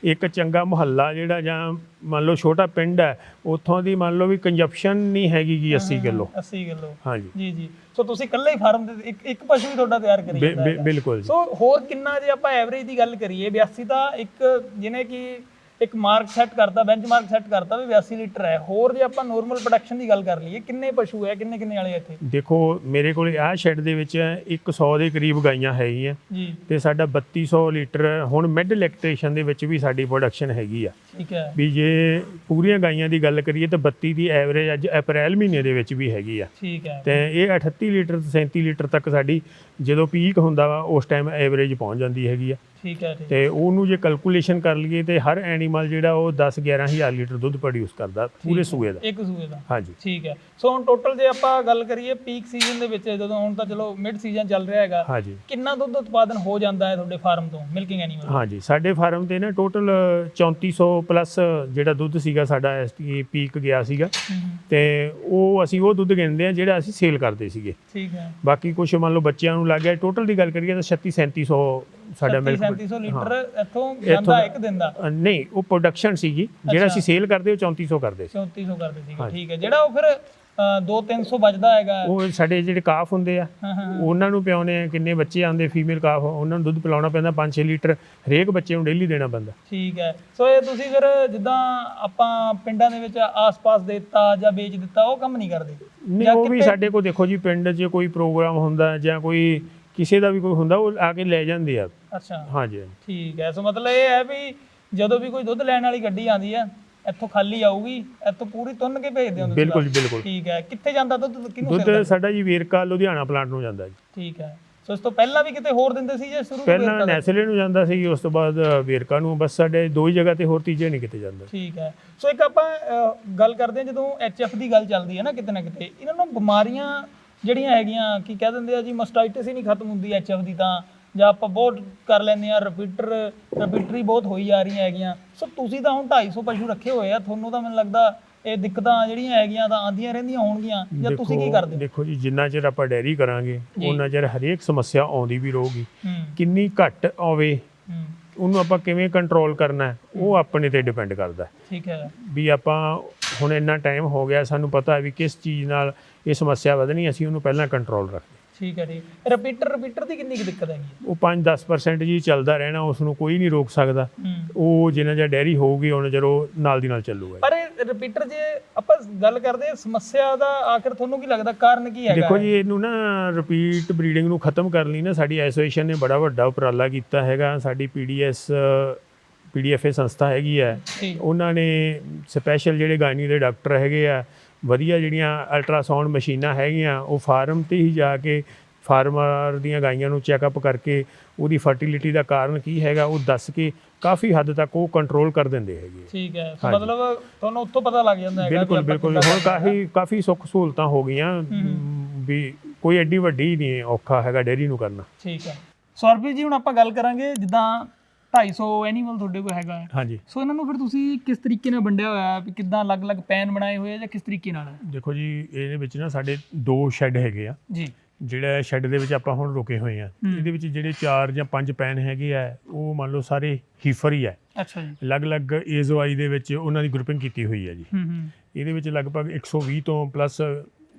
ਇੱਕ ਚੰਗਾ ਮੁਹੱਲਾ ਜਿਹੜਾ ਜਾਂ ਮੰਨ ਲਓ ਛੋਟਾ ਪਿੰਡ ਹੈ ਉੱਥੋਂ ਦੀ ਮੰਨ ਲਓ ਵੀ ਕੰਜਪਸ਼ਨ ਨਹੀਂ ਹੈਗੀ ਗੀ 80 ਕਿਲੋ।
80 ਕਿਲੋ।
ਹਾਂਜੀ।
ਜੀ ਜੀ। ਸੋ ਤੁਸੀਂ ਇਕੱਲੇ ਹੀ ਫਾਰਮ ਦੇ ਇੱਕ ਇੱਕ ਪਸ਼ੂ ਵੀ ਤੁਹਾਡਾ ਤਿਆਰ ਕਰੀ ਜਾਂਦਾ।
ਬਿਲਕੁਲ ਜੀ।
ਸੋ ਹੋਰ ਕਿੰਨਾ ਜੇ ਆਪਾਂ ਐਵਰੇਜ ਦੀ ਗੱਲ ਕਰੀਏ 82 ਤਾਂ ਇੱਕ ਜਿਹਨੇ ਕਿ ਇੱਕ ਮਾਰਕ ਸੈੱਟ ਕਰਤਾ ਬੈਂਚਮਾਰਕ ਸੈੱਟ ਕਰਤਾ ਵੀ 82 ਲੀਟਰ ਹੈ। ਹੋਰ ਜੇ ਆਪਾਂ ਨੋਰਮਲ ਪ੍ਰੋਡਕਸ਼ਨ ਦੀ ਗੱਲ ਕਰ ਲਈਏ ਕਿੰਨੇ ਪਸ਼ੂ ਹੈ ਕਿੰਨੇ ਕਿੰਨੇ ਵਾਲੇ ਇੱਥੇ?
ਦੇਖੋ ਮੇਰੇ ਕੋਲ ਆਹ ਸ਼ੈੱਡ ਦੇ ਵਿੱਚ 100 ਦੇ ਕਰੀਬ ਗਾਈਆਂ ਹੈਗੀਆਂ। ਤੇ ਸਾਡਾ 3200 ਲੀਟਰ ਹੁਣ ਮਿਡ ਇਲੈਕਟ੍ਰੀਸ਼ਨ ਦੇ ਵਿੱਚ ਵੀ ਸਾਡੀ ਪ੍ਰੋਡਕਸ਼ਨ ਹੈਗੀ ਆ।
ਠੀਕ ਹੈ।
ਵੀ ਜੇ ਪੂਰੀਆਂ ਗਾਈਆਂ ਦੀ ਗੱਲ ਕਰੀਏ ਤਾਂ 32 ਦੀ ਐਵਰੇਜ ਅੱਜ ਅਪ੍ਰੈਲ ਮਹੀਨੇ ਦੇ ਵਿੱਚ ਵੀ ਹੈਗੀ ਆ।
ਠੀਕ ਹੈ।
ਤੇ ਇਹ 38 ਲੀਟਰ ਤੋਂ 37 ਲੀਟਰ ਤੱਕ ਸਾਡੀ ਜਦੋਂ ਪੀਕ ਹੁੰਦਾ ਵਾ ਉਸ ਟਾਈਮ ਐਵਰੇਜ ਪਹੁੰਚ ਜਾਂਦੀ ਹੈਗੀ ਆ।
ਠੀਕ ਹੈ ਠੀਕ
ਤੇ ਉਹਨੂੰ ਜੇ ਕੈਲਕੂਲੇਸ਼ਨ ਕਰ ਲਈਏ ਤੇ ਹਰ ਐਨੀਮਲ ਜਿਹੜਾ ਉਹ 10 11000 ਲੀਟਰ ਦੁੱਧ ਪ੍ਰੋਡਿਊਸ ਕਰਦਾ ਪੂਰੇ ਸੂਏ ਦਾ।
ਇੱਕ ਸੂਏ ਦਾ।
ਹਾਂਜੀ।
ਠੀਕ ਹੈ ਸੋ ਹੁਣ ਟੋਟਲ ਜੇ ਆਪਾਂ ਗੱਲ ਕਰੀਏ ਪੀਕ ਸੀਜ਼ਨ ਦੇ ਵਿੱਚ ਜਦੋਂ ਹੁਣ ਤਾਂ ਚਲੋ ਮਿਡ ਸੀਜ਼ਨ ਚੱਲ ਰਿਹਾ ਹੈਗਾ
ਹਾਂਜੀ।
ਕਿੰਨਾ ਦੁੱਧ ਉਤਪਾਦਨ ਹੋ ਜਾਂਦਾ ਹੈ ਤੁਹਾਡੇ ਫਾਰਮ ਤੋਂ ਮਿਲਕਿੰਗ ਐਨੀਮਲ
ਹਾਂਜੀ। ਸਾਡੇ ਫਾਰਮ ਤੇ ਨਾ ਟੋਟਲ 3400 ਪਲੱਸ ਜਿਹੜਾ ਦੁੱਧ ਸੀਗਾ ਸਾਡਾ ਇਸ ਪੀਕ ਗਿਆ ਸੀਗਾ। ਤੇ ਉਹ ਅਸੀਂ ਉਹ ਦੁੱਧ ਗਿਣਦੇ ਆ ਜਿਹੜਾ ਅਸੀਂ ਸੇਲ ਕਰਦੇ ਸੀਗੇ।
ਠੀਕ ਹੈ
ਬਾਕੀ ਕੁਝ ਮੰਨ ਲਓ ਬੱਚਿਆਂ ਨੂੰ ਲੱਗ ਗਿਆ। ਟੋਟਲ ਦੀ ਗੱਲ ਕਰੀਏ ਤਾਂ 36 3700 ਸਾਡਾ ਮਿਲਕ
3700 ਲੀਟਰ ਇੱਥੋਂ ਜਾਂਦਾ ਇੱਕ ਦਿਨ ਦਾ?
ਨਹੀਂ ਉਹ ਪ੍ਰੋਡਕਸ਼ਨ ਸੀਗੀ। ਜਿਹੜਾ ਅਸੀਂ ਸੇਲ ਕਰਦੇ ਉਹ 3400 ਕਰਦੇ ਸੀ।
3400 ਕਰਦੇ ਸੀਗੇ। ਠੀਕ ਹੈ। ਜਿਹੜਾ ਉਹ ਫਿਰ 2-300 ਬਚਦਾ ਹੈਗਾ।
ਉਹ ਸਾਡੇ ਜਿਹੜੇ ਕਾਫ ਹੁੰਦੇ ਆ ਉਹਨਾਂ ਨੂੰ ਪਿਆਉਣੇ ਆ ਕਿੰਨੇ ਬੱਚੇ ਆਉਂਦੇ ਫੀਮੇਲ ਕਾਫ ਉਹਨਾਂ ਨੂੰ ਦੁੱਧ ਪਿਲਾਉਣਾ ਪੈਂਦਾ 5-6 ਲੀਟਰ ਹਰੇਕ ਬੱਚੇ ਨੂੰ ਡੇਲੀ ਦੇਣਾ ਪੈਂਦਾ।
ਠੀਕ ਹੈ। ਸੋ ਇਹ ਤੁਸੀਂ ਫਿਰ ਜਿੱਦਾਂ ਆਪਾਂ ਪਿੰਡਾਂ ਦੇ ਵਿੱਚ ਆਸ-ਪਾਸ ਦਿੱਤਾ ਜਾਂ ਵੇਚ ਦਿੱਤਾ ਉਹ ਕੰਮ ਨਹੀਂ ਕਰਦੇ?
ਨਹੀਂ ਉਹ ਵੀ ਸਾਡੇ ਕੋਲ ਦੇਖੋ ਜੀ ਪਿੰਡ 'ਚ ਕੋਈ ਪ੍ਰੋਗਰਾਮ ਹੁੰਦਾ ਜਾਂ ਕੋਈ ਕਿਸੇ ਦਾ ਵੀ ਕੋਈ ਹੁੰਦਾ ਉਹ ਆ ਕੇ ਲੈ ਜਾਂਦੇ ਆ।
ਅੱਛਾ।
ਹਾਂਜੀ।
ਠੀਕ ਹੈ। ਸੋ ਮਤਲਬ ਇਹ ਹੈ ਵੀ ਜਦੋਂ ਵੀ ਕੋਈ ਦੁੱਧ ਲੈਣ ਵਾਲੀ ਗੱਡੀ ਆਉਂਦੀ ਹੈ ਇੱਥੋਂ ਖਾਲੀ ਆਊਗੀ ਇੱਥੋਂ ਪੂਰੀ ਤੁੰਨ ਕੇ ਭੇਜਦੇ ਹੋ ਤੁਸੀਂ
ਬਿਲਕੁਲ ਜੀ ਬਿਲਕੁਲ।
ਠੀਕ ਹੈ ਕਿੱਥੇ ਜਾਂਦਾ ਦੁੱਧ ਕਿਹਨੂੰ
ਦੁੱਧ ਸਾਡਾ ਜੀ ਵੇਰਕਾ ਲੁਧਿਆਣਾ ਪਲਾਂਟ ਨੂੰ ਜਾਂਦਾ ਜੀ।
ਠੀਕ ਹੈ ਸੋ ਇਸ ਤੋਂ ਪਹਿਲਾਂ ਵੀ ਕਿਤੇ ਹੋਰ ਦਿੰਦੇ ਸੀ ਜਾਂ ਸ਼ੁਰੂ
ਪਹਿਲਾਂ ਨੈਸਲੇ ਨੂੰ ਜਾਂਦਾ ਸੀ ਉਸ ਤੋਂ ਬਾਅਦ ਵੇਰਕਾ ਨੂੰ ਬਸ ਸਾਡੇ ਦੋ ਹੀ ਜਗ੍ਹਾ ਤੇ ਹੋਰ ਤੀਜੇ ਨਹੀਂ ਕਿਤੇ ਜਾਂਦਾ।
ਠੀਕ ਹੈ ਸੋ ਇੱਕ ਆਪਾਂ ਅਹ, ਗੱਲ ਕਰਦੇ ਹਾਂ ਜਦੋਂ ਐਚਐਫ ਦੀ ਗੱਲ ਚੱਲਦੀ ਹੈ ਨਾ ਕਿਤੇ ਨਾ ਕਿਤੇ ਇਹਨਾਂ ਨੂੰ ਬਿਮਾਰੀਆਂ ਜਿਹੜੀਆਂ ਹੈਗੀਆਂ ਕੀ ਕਹਿ ਦਿੰਦੇ ਆ ਜੀ ਮਸਟਾਈਟਿਸ ਹੀ ਨਹੀਂ ਖਤਮ ਹੁੰਦੀ ਐਚਐਫ ਦੀ ਤਾਂ। ਜਾਂ ਆਪਾਂ ਬਹੁਤ ਕਰ ਲੈਂਦੇ ਆ ਰਿਪੀਟਰ ਰਿਪੀਟਰੀ ਬਹੁਤ ਹੋਈ ਜਾ ਰਹੀਆਂ ਹੈਗੀਆਂ। ਸੋ ਤੁਸੀਂ ਤਾਂ ਹੁਣ 250 ਪਸ਼ੂ ਰੱਖੇ ਹੋਏ ਆ ਤੁਹਾਨੂੰ ਤਾਂ ਮੈਨੂੰ ਲੱਗਦਾ ਇਹ ਦਿੱਕਤਾਂ ਜਿਹੜੀਆਂ ਹੈਗੀਆਂ ਤਾਂ ਆਂਦੀਆਂ ਰਹਿੰਦੀਆਂ ਹੋਣਗੀਆਂ ਜਾਂ ਤੁਸੀਂ ਕੀ ਕਰਦੇ? ਹੋ
ਦੇਖੋ ਜੀ ਜਿੰਨਾ ਚਿਰ ਆਪਾਂ ਡੈਰੀ ਕਰਾਂਗੇ ਉਹਨਾਂ ਚਿਰ ਹਰੇਕ ਸਮੱਸਿਆ ਆਉਂਦੀ ਵੀ ਰਹੂਗੀ। ਕਿੰਨੀ ਘੱਟ ਆਵੇ ਉਹਨੂੰ ਆਪਾਂ ਕਿਵੇਂ ਕੰਟਰੋਲ ਕਰਨਾ ਹੈ, ਉਹ ਆਪਣੇ ਤੇ ਡਿਪੈਂਡ ਕਰਦਾ।
ਠੀਕ ਹੈ।
ਵੀ ਆਪਾਂ ਹੁਣ ਇੰਨਾ ਟਾਈਮ ਹੋ ਗਿਆ ਸਾਨੂੰ ਪਤਾ ਹੈ ਵੀ ਕਿਸ ਚੀਜ਼ ਨਾਲ ਇਹ ਸਮੱਸਿਆ ਵਧਣੀ ਅਸੀਂ ਉਹਨੂੰ ਪਹਿਲਾਂ ਕੰਟਰੋਲ ਰੱਖਦੇ
ਠੀਕ ਹੈ ਠੀਕ ਰਿਪੀਟਰ ਰਿਪੀਟਰ ਦੀ ਕਿੰਨੀ ਕੁ ਦਿੱਕਤ ਹੈਗੀ?
ਉਹ 5-10% ਜੀ ਚੱਲਦਾ ਰਹਿਣਾ ਉਸ ਨੂੰ ਕੋਈ ਨਹੀਂ ਰੋਕ ਸਕਦਾ। ਉਹ ਜਿੰਨਾ ਚਿਰ ਡੈਰੀ ਹੋਊਗੀ ਉਹਨਾਂ ਚਿਰ ਉਹ ਨਾਲ ਦੀ ਨਾਲ ਚੱਲੂਗਾ
ਪਰ ਇਹ ਰਿਪੀਟਰ ਜੇ ਆਪਾਂ ਗੱਲ ਕਰਦੇ ਹਾਂ ਸਮੱਸਿਆ ਦਾ ਆਖਰ ਤੁਹਾਨੂੰ ਕੀ ਲੱਗਦਾ ਕਾਰਨ ਕੀ ਹੈਗਾ?
ਦੇਖੋ ਜੀ ਇਹਨੂੰ ਨਾ ਰਿਪੀਟ ਬਰੀਡਿੰਗ ਨੂੰ ਖਤਮ ਕਰਨ ਲਈ ਨਾ ਸਾਡੀ ਐਸੋਸੀਏਸ਼ਨ ਨੇ ਬੜਾ ਵੱਡਾ ਉਪਰਾਲਾ ਕੀਤਾ ਹੈਗਾ। ਸਾਡੀ ਪੀਡੀਐਸ ਪੀਡੀਐਫਏ ਸੰਸਥਾ ਹੈਗੀ ਹੈ। ਉਹਨਾਂ ਨੇ ਸਪੈਸ਼ਲ ਜਿਹੜੇ ਗਾਇਨੀ ਦੇ ਡਾਕਟਰ ਹੈਗੇ ਆ ਵਧੀਆ ਜਿਹੜੀਆਂ ਅਲਟਰਾਸਾਊਂਡ ਮਸ਼ੀਨਾਂ ਹੈਗੀਆਂ ਉਹ ਫਾਰਮ ਤੇ ਹੀ ਜਾ ਕੇ ਫਾਰਮਰ ਦੀਆਂ ਗਾਈਆਂ ਨੂੰ ਚੈੱਕਅਪ ਕਰਕੇ ਉਹਦੀ ਫਰਟੀਲਿਟੀ ਦਾ ਕਾਰਨ ਕੀ ਹੈਗਾ ਉਹ ਦੱਸ ਕੇ ਕਾਫੀ ਹੱਦ ਤੱਕ ਉਹ ਕੰਟਰੋਲ ਕਰ ਦਿੰਦੇ ਹੈਗੇ
ਠੀਕ ਹੈ ਮਤਲਬ ਤੁਹਾਨੂੰ ਉੱਥੋਂ ਪਤਾ ਲੱਗ ਜਾਂਦਾ ਹੈਗਾ
ਬਿਲਕੁਲ ਬਿਲਕੁਲ। ਹੁਣ ਕਾਫੀ ਕਾਫੀ ਸੁੱਖ ਸਹੂਲਤਾਂ ਹੋ ਗਈਆਂ ਵੀ ਕੋਈ ਐਡੀ ਵੱਡੀ ਨਹੀਂ ਔਖਾ ਹੈਗਾ ਡੇਰੀ ਨੂੰ ਕਰਨਾ।
ਠੀਕ ਹੈ। ਸੋ ਅਰਪੀ ਜੀ ਹੁਣ ਆਪਾਂ ਗੱਲ ਕਰਾਂਗੇ ਜਿੱਦਾਂ 250 ਐਨੀਮਲ ਤੁਹਾਡੇ ਕੋਲ ਹੈਗਾ। ਹੈ
ਹਾਂਜੀ।
ਸੋ ਇਹਨਾਂ ਨੂੰ ਫਿਰ ਤੁਸੀਂ ਕਿਸ ਤਰੀਕੇ ਨਾਲ ਵੰਡਿਆ ਹੋਇਆ ਹੈ? ਵੀ ਕਿੱਦਾਂ ਅਲੱਗ-ਅਲੱਗ ਪੈਨ ਬਣਾਏ ਹੋਏ ਆ ਜਾਂ ਕਿਸ ਤਰੀਕੇ ਨਾਲ? ਹੈ?
ਦੇਖੋ ਜੀ ਇਹਦੇ ਵਿੱਚ ਨਾ ਸਾਡੇ ਦੋ ਸ਼ੈੱਡ ਹੈਗੇ ਆ।
ਜੀ।
ਜਿਹੜਾ ਸ਼ੈੱਡ ਦੇ ਵਿੱਚ ਆਪਾਂ ਹੁਣ ਰੁਕੇ ਹੋਏ ਆ। ਇਹਦੇ ਵਿੱਚ ਜਿਹੜੇ ਚਾਰ ਜਾਂ ਪੰਜ ਪੈਨ ਹੈਗੇ ਆ ਉਹ ਮੰਨ ਲਓ ਸਾਰੇ ਹੀਫਰ ਹੀ ਆ।
ਅੱਛਾ ਜੀ।
ਅਲੱਗ-ਅਲੱਗ ਏਜ ਵਾਈ ਦੇ ਵਿੱਚ ਉਹਨਾਂ ਦੀ ਗਰੁੱਪਿੰਗ ਕੀਤੀ ਹੋਈ ਹੈ ਜੀ।
ਹੂੰ ਹੂੰ।
ਇਹਦੇ ਵਿੱਚ ਲਗਭਗ 120 ਤੋਂ ਪਲੱਸ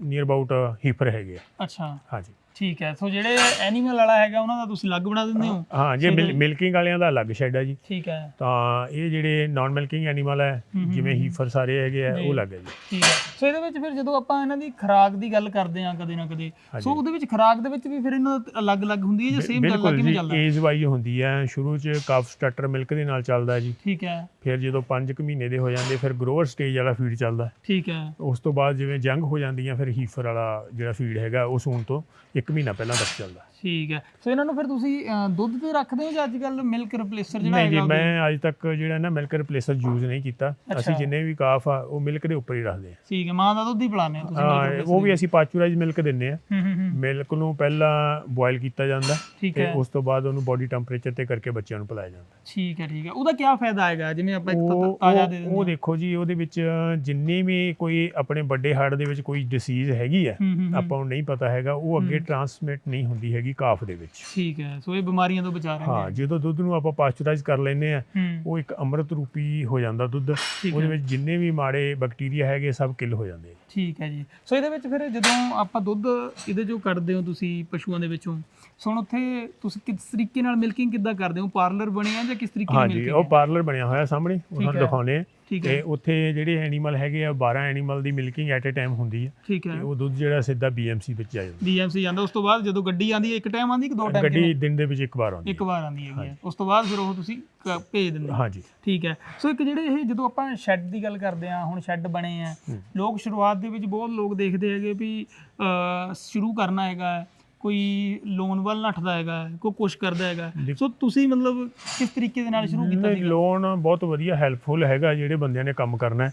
ਨੀਅਰ ਅਬਾਊਟ ਹੀਫਰ ਹੈਗੇ ਆ।
ਅੱਛਾ।
ਹਾਂਜੀ।
ਠੀਕ ਹੈ ਸੋ ਜਿਹੜੇ ਐਨੀਮਲ ਵਾਲਾ ਹੈਗਾ ਉਹਨਾਂ ਦਾ ਤੁਸੀਂ ਅਲੱਗ ਬਣਾ ਦਿੰਦੇ ਹੋ?
ਹਾਂ ਜੇ ਮਿਲਕਿੰਗ ਵਾਲਿਆਂ ਦਾ ਅਲੱਗ ਸ਼ੈੱਡ ਹੈ ਜੀ।
ਠੀਕ ਹੈ।
ਤਾਂ ਇਹ ਜਿਹੜੇ ਨਾਨ ਮਿਲਕਿੰਗ ਐਨੀਮਲ ਹੈ ਜਿਵੇਂ ਹੀਫਰ ਸਾਰੇ ਹੈਗੇ ਆ ਉਹ ਅਲੱਗ ਹੈ ਜੀ।
ਠੀਕ ਹੈ। ਸੋ ਇਹਦੇ ਵਿੱਚ ਫਿਰ ਜਦੋਂ ਆਪਾਂ ਇਹਨਾਂ ਦੀ ਖੁਰਾਕ ਦੀ ਗੱਲ ਕਰਦੇ ਹਾਂ ਕਦੇ ਨਾ ਕਦੇ ਸੋ ਉਹਦੇ ਵਿੱਚ ਖੁਰਾਕ ਦੇ ਵਿੱਚ ਵੀ ਫਿਰ ਇਹਨਾਂ ਦਾ ਅਲੱਗ-ਅਲੱਗ ਹੁੰਦੀ ਹੈ ਜਾਂ ਸੇਮ ਚੱਲਦਾ
ਬਿਲਕੁਲ
ਕਿਵੇਂ
ਜੀ
ਚੱਲਦਾ?
ਏਜ ਵਾਈ ਹੁੰਦੀ ਹੈ ਸ਼ੁਰੂ 'ਚ ਕਾਫ ਸਟਾਰਟਰ ਮਿਲਕ ਦੇ ਨਾਲ ਚੱਲਦਾ ਜੀ।
ਠੀਕ ਹੈ।
ਫਿਰ ਜਦੋਂ 5 ਕੁ ਮਹੀਨੇ ਦੇ ਹੋ ਜਾਂਦੇ ਫਿਰ ਗਰੋਅਰ ਸਟੇਜ ਵਾਲਾ ਫੀਡ ਚੱਲਦਾ।
ਠੀਕ ਹੈ।
ਉਸ ਤੋਂ ਬਾਅਦ ਜਿਵੇਂ ਜੰਗ ਹੋ ਜਾਂਦੀਆਂ ਫਿਰ ਹੀਫਰ ਵਾਲਾ ਜਿਹੜਾ ਫੀਡ ਹੈਗਾ ਉਹ ਸੂਣ ਤੋਂ 1 ਮਹੀਨਾ ਪਹਿਲਾਂ ਤੱਕ ਚੱਲਦਾ।
ਠੀਕ ਹੈ। ਸੋ ਇਹਨਾਂ ਨੂੰ ਫਿਰ ਤੁਸੀਂ ਅਹ, ਦੁੱਧ ਤੇ ਰੱਖਦੇ ਹੋ ਜਾਂ ਅੱਜ ਕੱਲ ਮਿਲਕ ਰਿਪਲੇਸਰ ਜਿਹੜਾ
ਨਹੀਂ ਜੀ
ਹੈਗਾ
ਮੈਂ ਅੱਜ ਤੱਕ ਜਿਹੜਾ ਨਾ ਮਿਲਕ ਰਿਪਲੇਸਰ ਯੂਜ਼ ਨਹੀਂ ਕੀਤਾ। ਅਸੀਂ ਜਿੰਨੇ ਵੀ ਕਾਫ ਆ ਉਹ ਮਿਲਕ ਦੇ ਉੱਪਰ ਹੀ ਰੱਖਦੇ ਆ।
ਠੀਕ ਹੈ ਮਾਂ ਦਾ ਦੁੱਧ ਹੀ ਪਿਲਾਉਂਦੇ ਹੋ ਤੁਸੀਂ
ਹਾਂ, ਉਹ ਵੀ ਅਸੀਂ ਪਾਸਚਰਾਈਜ਼ ਮਿਲਕ ਦਿੰਨੇ ਆ।
ਹੂੰ ਹੂੰ ਹੂੰ।
ਮਿਲਕ ਨੂੰ ਪਹਿਲਾਂ ਬੋਇਲ ਕੀਤਾ ਜਾਂਦਾ
ਠੀਕ
ਤੇ
ਹੈ।
ਉਸ ਤੋਂ ਬਾਅਦ ਉਹਨੂੰ ਬੋਡੀ ਟੈਂਪਰੇਚਰ ਤੇ ਕਰਕੇ ਬੱਚਿਆਂ ਨੂੰ ਪਿਲਾਇਆ ਜਾਂਦਾ।
ਠੀਕ ਹੈ ਠੀਕ ਹੈ। ਉਹਦਾ ਕੀ ਫਾਇਦਾ ਹੈਗਾ ਜਿਵੇਂ ਆਪਾਂ ਇੱਕ ਤਾਂ
ਉਹ
ਤਾਜ਼ਾ ਦੇ
ਉਹ-
ਦਿੰਦੇ
ਉਹ ਦੇਖੋ ਜੀ ਉਹਦੇ ਵਿੱਚ ਜਿੰਨੀ ਵੀ ਕੋਈ ਆਪਣੇ ਵੱਡੇ ਹਾਰਟ ਦੇ ਵਿੱਚ ਕੋਈ ਡਿਸੀਜ਼ ਹੈਗੀ ਹੈ
ਹੂੰ ਹੂੰ ਹੂੰ।
ਆਪਾਂ ਨੂੰ ਨਹੀਂ ਪਤਾ ਹੈਗਾ ਉਹ ਅੱਗੇ ਟਰਾਂਸਮਿਟ ਨਹੀਂ ਹੁੰਦੀ ਹੈਗੀ। ਕਾਫ ਦੇ ਵਿੱਚ।
ਠੀਕ ਹੈ ਸੋ ਇਹ ਬਿਮਾਰੀਆਂ ਤੋਂ ਬਚਾ ਰਹੇ
ਹਾਂ ਜਦੋਂ ਦੁੱਧ ਨੂੰ ਆਪਾਂ ਪਾਸਚਰਾਈਜ਼ ਕਰ ਲੈਂਦੇ ਆ ਉਹ ਇੱਕ ਅੰਮ੍ਰਿਤ ਰੂਪੀ ਹੋ ਜਾਂਦਾ ਦੁੱਧ ਉਹਦੇ ਵਿੱਚ ਜਿੰਨੇ ਵੀ ਮਾੜੇ ਬੈਕਟੀਰੀਆ ਹੈਗੇ ਸਭ ਕਿਲ ਹੋ ਜਾਂਦੇ।
ਠੀਕ ਹੈ ਜੀ। ਸੋ ਇਹਦੇ ਵਿੱਚ ਫਿਰ ਜਦੋਂ ਆਪਾਂ ਦੁੱਧ ਇਹਦੇ ਚੋਂ ਕੱਢਦੇ ਹੋ ਤੁਸੀਂ ਪਸ਼ੂਆਂ ਦੇ ਵਿੱਚੋਂ ਸੋ ਹੁਣ ਉੱਥੇ ਤੁਸੀਂ ਕਿਸ ਤਰੀਕੇ ਨਾਲ ਮਿਲਕਿੰਗ ਕਿੱਦਾਂ ਕਰਦੇ ਹੋ? ਪਾਰਲਰ ਬਣੇ ਆ ਜਾਂ ਕਿਸ ਤਰੀਕੇ ਨਾਲ
ਹਾਂਜੀ
milking
ਉਹ? ਪਾਰਲਰ ਬਣਿਆ ਹੋਇਆ ਸਾਹਮਣੇ ਉਹਨਾਂ ਨੂੰ। ਦਿਖਾਉਣੇ ਆ
ਠੀਕ
ਤੇ
ਹੈ।
ਉੱਥੇ ਜਿਹੜੇ ਐਨੀਮਲ ਹੈਗੇ ਆ 12 ਐਨੀਮਲ ਦੀ ਮਿਲਕਿੰਗ ਐਟ ਅ ਟਾਈਮ ਹੁੰਦੀ ਹੈ
ਠੀਕ
ਤੇ
ਹੈ
ਉਹ ਦੁੱਧ ਜਿਹੜਾ ਸਿੱਧਾ BMC ਵਿੱਚ ਆ ਜਾਂਦਾ।
ਡੀਐਮਸੀ ਜਾਂਦਾ। ਉਸ ਤੋਂ ਬਾਅਦ ਜਦੋਂ ਗੱਡੀ ਆਂਦੀ ਹੈ ਇੱਕ ਟਾਈਮ ਆਂਦੀ ਕਿ ਦੋ ਟਾਈਮ
ਗੱਡੀ ਦਿਨ ਦੇ ਵਿੱਚ ਇੱਕ ਵਾਰ ਆਉਂਦੀ
ਇੱਕ ਵਾਰ ਆਂਦੀ ਹੈਗੀ ਹੈ। ਉਸ ਤੋਂ ਬਾਅਦ ਫਿਰ ਉਹ ਤੁਸੀਂ ਕ- ਭੇਜ ਦਿੰਦੇ
ਹੈ।
ਹੋ
ਹਾਂਜੀ।
ਠੀਕ ਹੈ। ਸੋ ਇੱਕ ਜਿਹੜੇ ਇਹ ਜਦੋਂ ਆਪਾਂ ਸ਼ੈੱਡ ਦੀ ਗੱਲ ਕਰਦੇ ਆ ਹੁਣ ਸ਼ੈੱਡ ਬਣੇ ਆ ਲੋਕ ਸ਼ੁਰੂਆਤ ਦੇ ਵਿੱਚ ਬਹੁਤ ਲੋਕ ਦੇਖਦੇ ਹੈਗੇ ਵੀ ਅਹ, ਸ਼ੁਰੂ ਕਰਨਾ ਹੈਗਾ ਕੋਈ ਲੋਨ ਵੱਲ ਨੱਠਦਾ ਹੈਗਾ ਕੋਈ ਕੁਛ ਕਰਦਾ ਹੈਗਾ। ਸੋ ਤੁਸੀਂ ਮਤਲਬ ਕਿਸ ਤਰੀਕੇ ਦੇ ਨਾਲ ਸ਼ੁਰੂ ਕੀਤਾ
ਨਹੀਂ
ਸੀ
ਲੋਨ ਬਹੁਤ ਵਧੀਆ ਹੈਲਪਫੁਲ ਹੈਗਾ ਜਿਹੜੇ ਬੰਦਿਆਂ ਨੇ ਕੰਮ ਕਰਨਾ ਹੈ।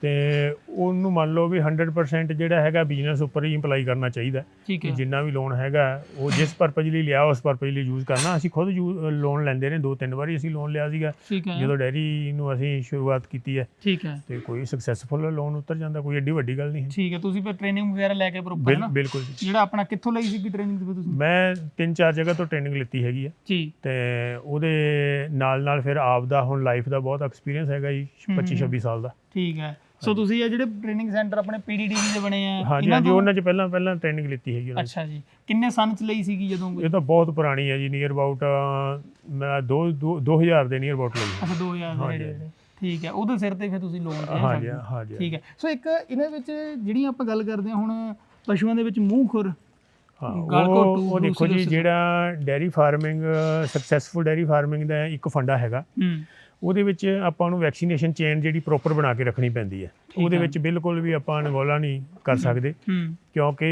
ਤੇ ਉਹਨੂੰ ਮੰਨ ਲਓ ਵੀ 100% ਜਿਹੜਾ ਹੈਗਾ ਬਿਜ਼ਨਸ ਉੱਪਰ ਹੀ ਇੰਪਲਾਈ ਕਰਨਾ ਚਾਹੀਦਾ ਕਿ ਜਿੰਨਾ ਵੀ ਲੋਨ ਹੈਗਾ ਉਹ ਜਿਸ ਪਰਪਸ ਲਈ ਲਿਆ ਉਸ ਪਰਪਸ ਲਈ ਯੂਜ਼ ਕਰਨਾ। ਅਸੀਂ ਖੁਦ ਲੋਨ ਲੈਂਦੇ ਨੇ ਦੋ ਤਿੰਨ ਵਾਰੀ ਅਸੀਂ ਲੋਨ ਲਿਆ ਸੀਗਾ। ਜਦੋਂ ਡੈਰੀ ਨੂੰ ਅਸੀਂ ਸ਼ੁਰੂਆਤ ਕੀਤੀ ਹੈ।
ਠੀਕ ਹੈ।
ਤੇ ਕੋਈ ਸਕਸੈਸਫੁਲ ਲੋਨ ਉਤਰ ਜਾਂਦਾ ਕੋਈ ਏਡੀ ਵੱਡੀ ਗੱਲ ਨਹੀਂ
ਠੀਕ ਹੈ ਤੁਸੀਂ ਫਿਰ ਟ੍ਰੇਨਿੰਗ ਵਗੈਰਾ ਲੈ ਕੇ ਪ੍ਰੋਪਰ ਨਾ।
ਬਿਲਕੁਲ।
ਜਿਹੜਾ ਆਪਣਾ ਕਿੱਥੋਂ ਲਈ ਸੀਗੀ ਟ੍ਰੇਨਿੰਗ ਫਿਰ ਤੁਸੀਂ?
ਮੈਂ ਤਿੰਨ ਚਾਰ ਜਗ੍ਹਾ ਤੋਂ ਟ੍ਰੇਨਿੰਗ ਲਿੱਤੀ ਹੈਗੀ ਆ।
ਜੀ।
ਤੇ ਉਹਦੇ ਨਾਲ ਨਾਲ ਫਿਰ ਆਪ ਦਾ ਹੁਣ ਲਾਈਫ ਦਾ ਬਹੁਤ ਐਕਸਪੀਰੀਅੰਸ ਹੈਗਾ ਜੀ 25 26 ਸਾਲ ਦਾ।
ਠੀਕ ਹੈ। ਸੋ ਤੁਸੀਂ ਇਹ ਜਿਹੜੇ ਟ੍ਰੇਨਿੰਗ ਸੈਂਟਰ ਆਪਣੇ ਪੀਡੀਡੀਵੀ ਦੇ ਬਣੇ ਆ
ਹਾਂਜੀ ਹਾਂਜੀ ਉਹਨਾਂ 'ਚ ਪਹਿਲਾਂ ਪਹਿਲਾਂ ਟ੍ਰੇਨਿੰਗ ਲਿੱਤੀ ਹੈਗੀ ਉਹਨਾਂ।
ਅੱਛਾ ਜੀ। ਕਿੰਨੇ ਸਨ ਚ ਲਈ ਸੀਗੀ ਜਦੋਂ
ਇਹ ਤਾਂ ਬਹੁਤ ਪੁਰਾਣੀ ਹੈ ਜੀ ਨੀਅਰ ਅਬਾਊਟ ਮੈਂ 2 2000 ਦੇ ਨੀਅਰ ਅਬਾਊਟ ਲਈ।
ਅੱਛਾ 2000 ਦੇ। ਠੀਕ ਹੈ। ਉਹਦੇ ਸਿਰ ਤੇ ਫਿਰ ਤੁਸੀਂ ਲੋਨ ਤੇ
ਹਾਂਜੀ
ਸਕਦੇ ਹੋ। ਠੀਕ ਹੈ। ਸੋ ਇੱਕ ਇਹਨਾਂ ਵਿੱਚ ਜਿਹੜੀਆਂ ਆਪਾਂ ਗੱਲ ਕਰਦੇ ਹਾਂ ਹੁਣ ਪਸ਼ੂਆਂ ਦੇ ਵਿੱਚ ਮੂੰਹ ਖੁਰ
ਹਾਂ ਉਹ ਉਹ ਦੇਖੋ ਜੀ। ਜਿਹੜਾ dairy farming successful dairy farming ਦਾ ਇੱਕ ਫੰਡਾ ਹੈਗਾ
ਹੂੰ
ਉਹਦੇ ਵਿੱਚ ਆਪਾਂ ਨੂੰ ਵੈਕਸੀਨੇਸ਼ਨ ਚੇਨ ਜਿਹੜੀ ਪ੍ਰੋਪਰ ਬਣਾ ਕੇ ਰੱਖਣੀ ਪੈਂਦੀ ਹੈ ਉਹਦੇ ਵਿੱਚ ਬਿਲਕੁਲ ਵੀ ਆਪਾਂ ਅਣਗੌਲਾ ਨਹੀਂ ਕਰ ਸਕਦੇ। ਕਿਉਂਕਿ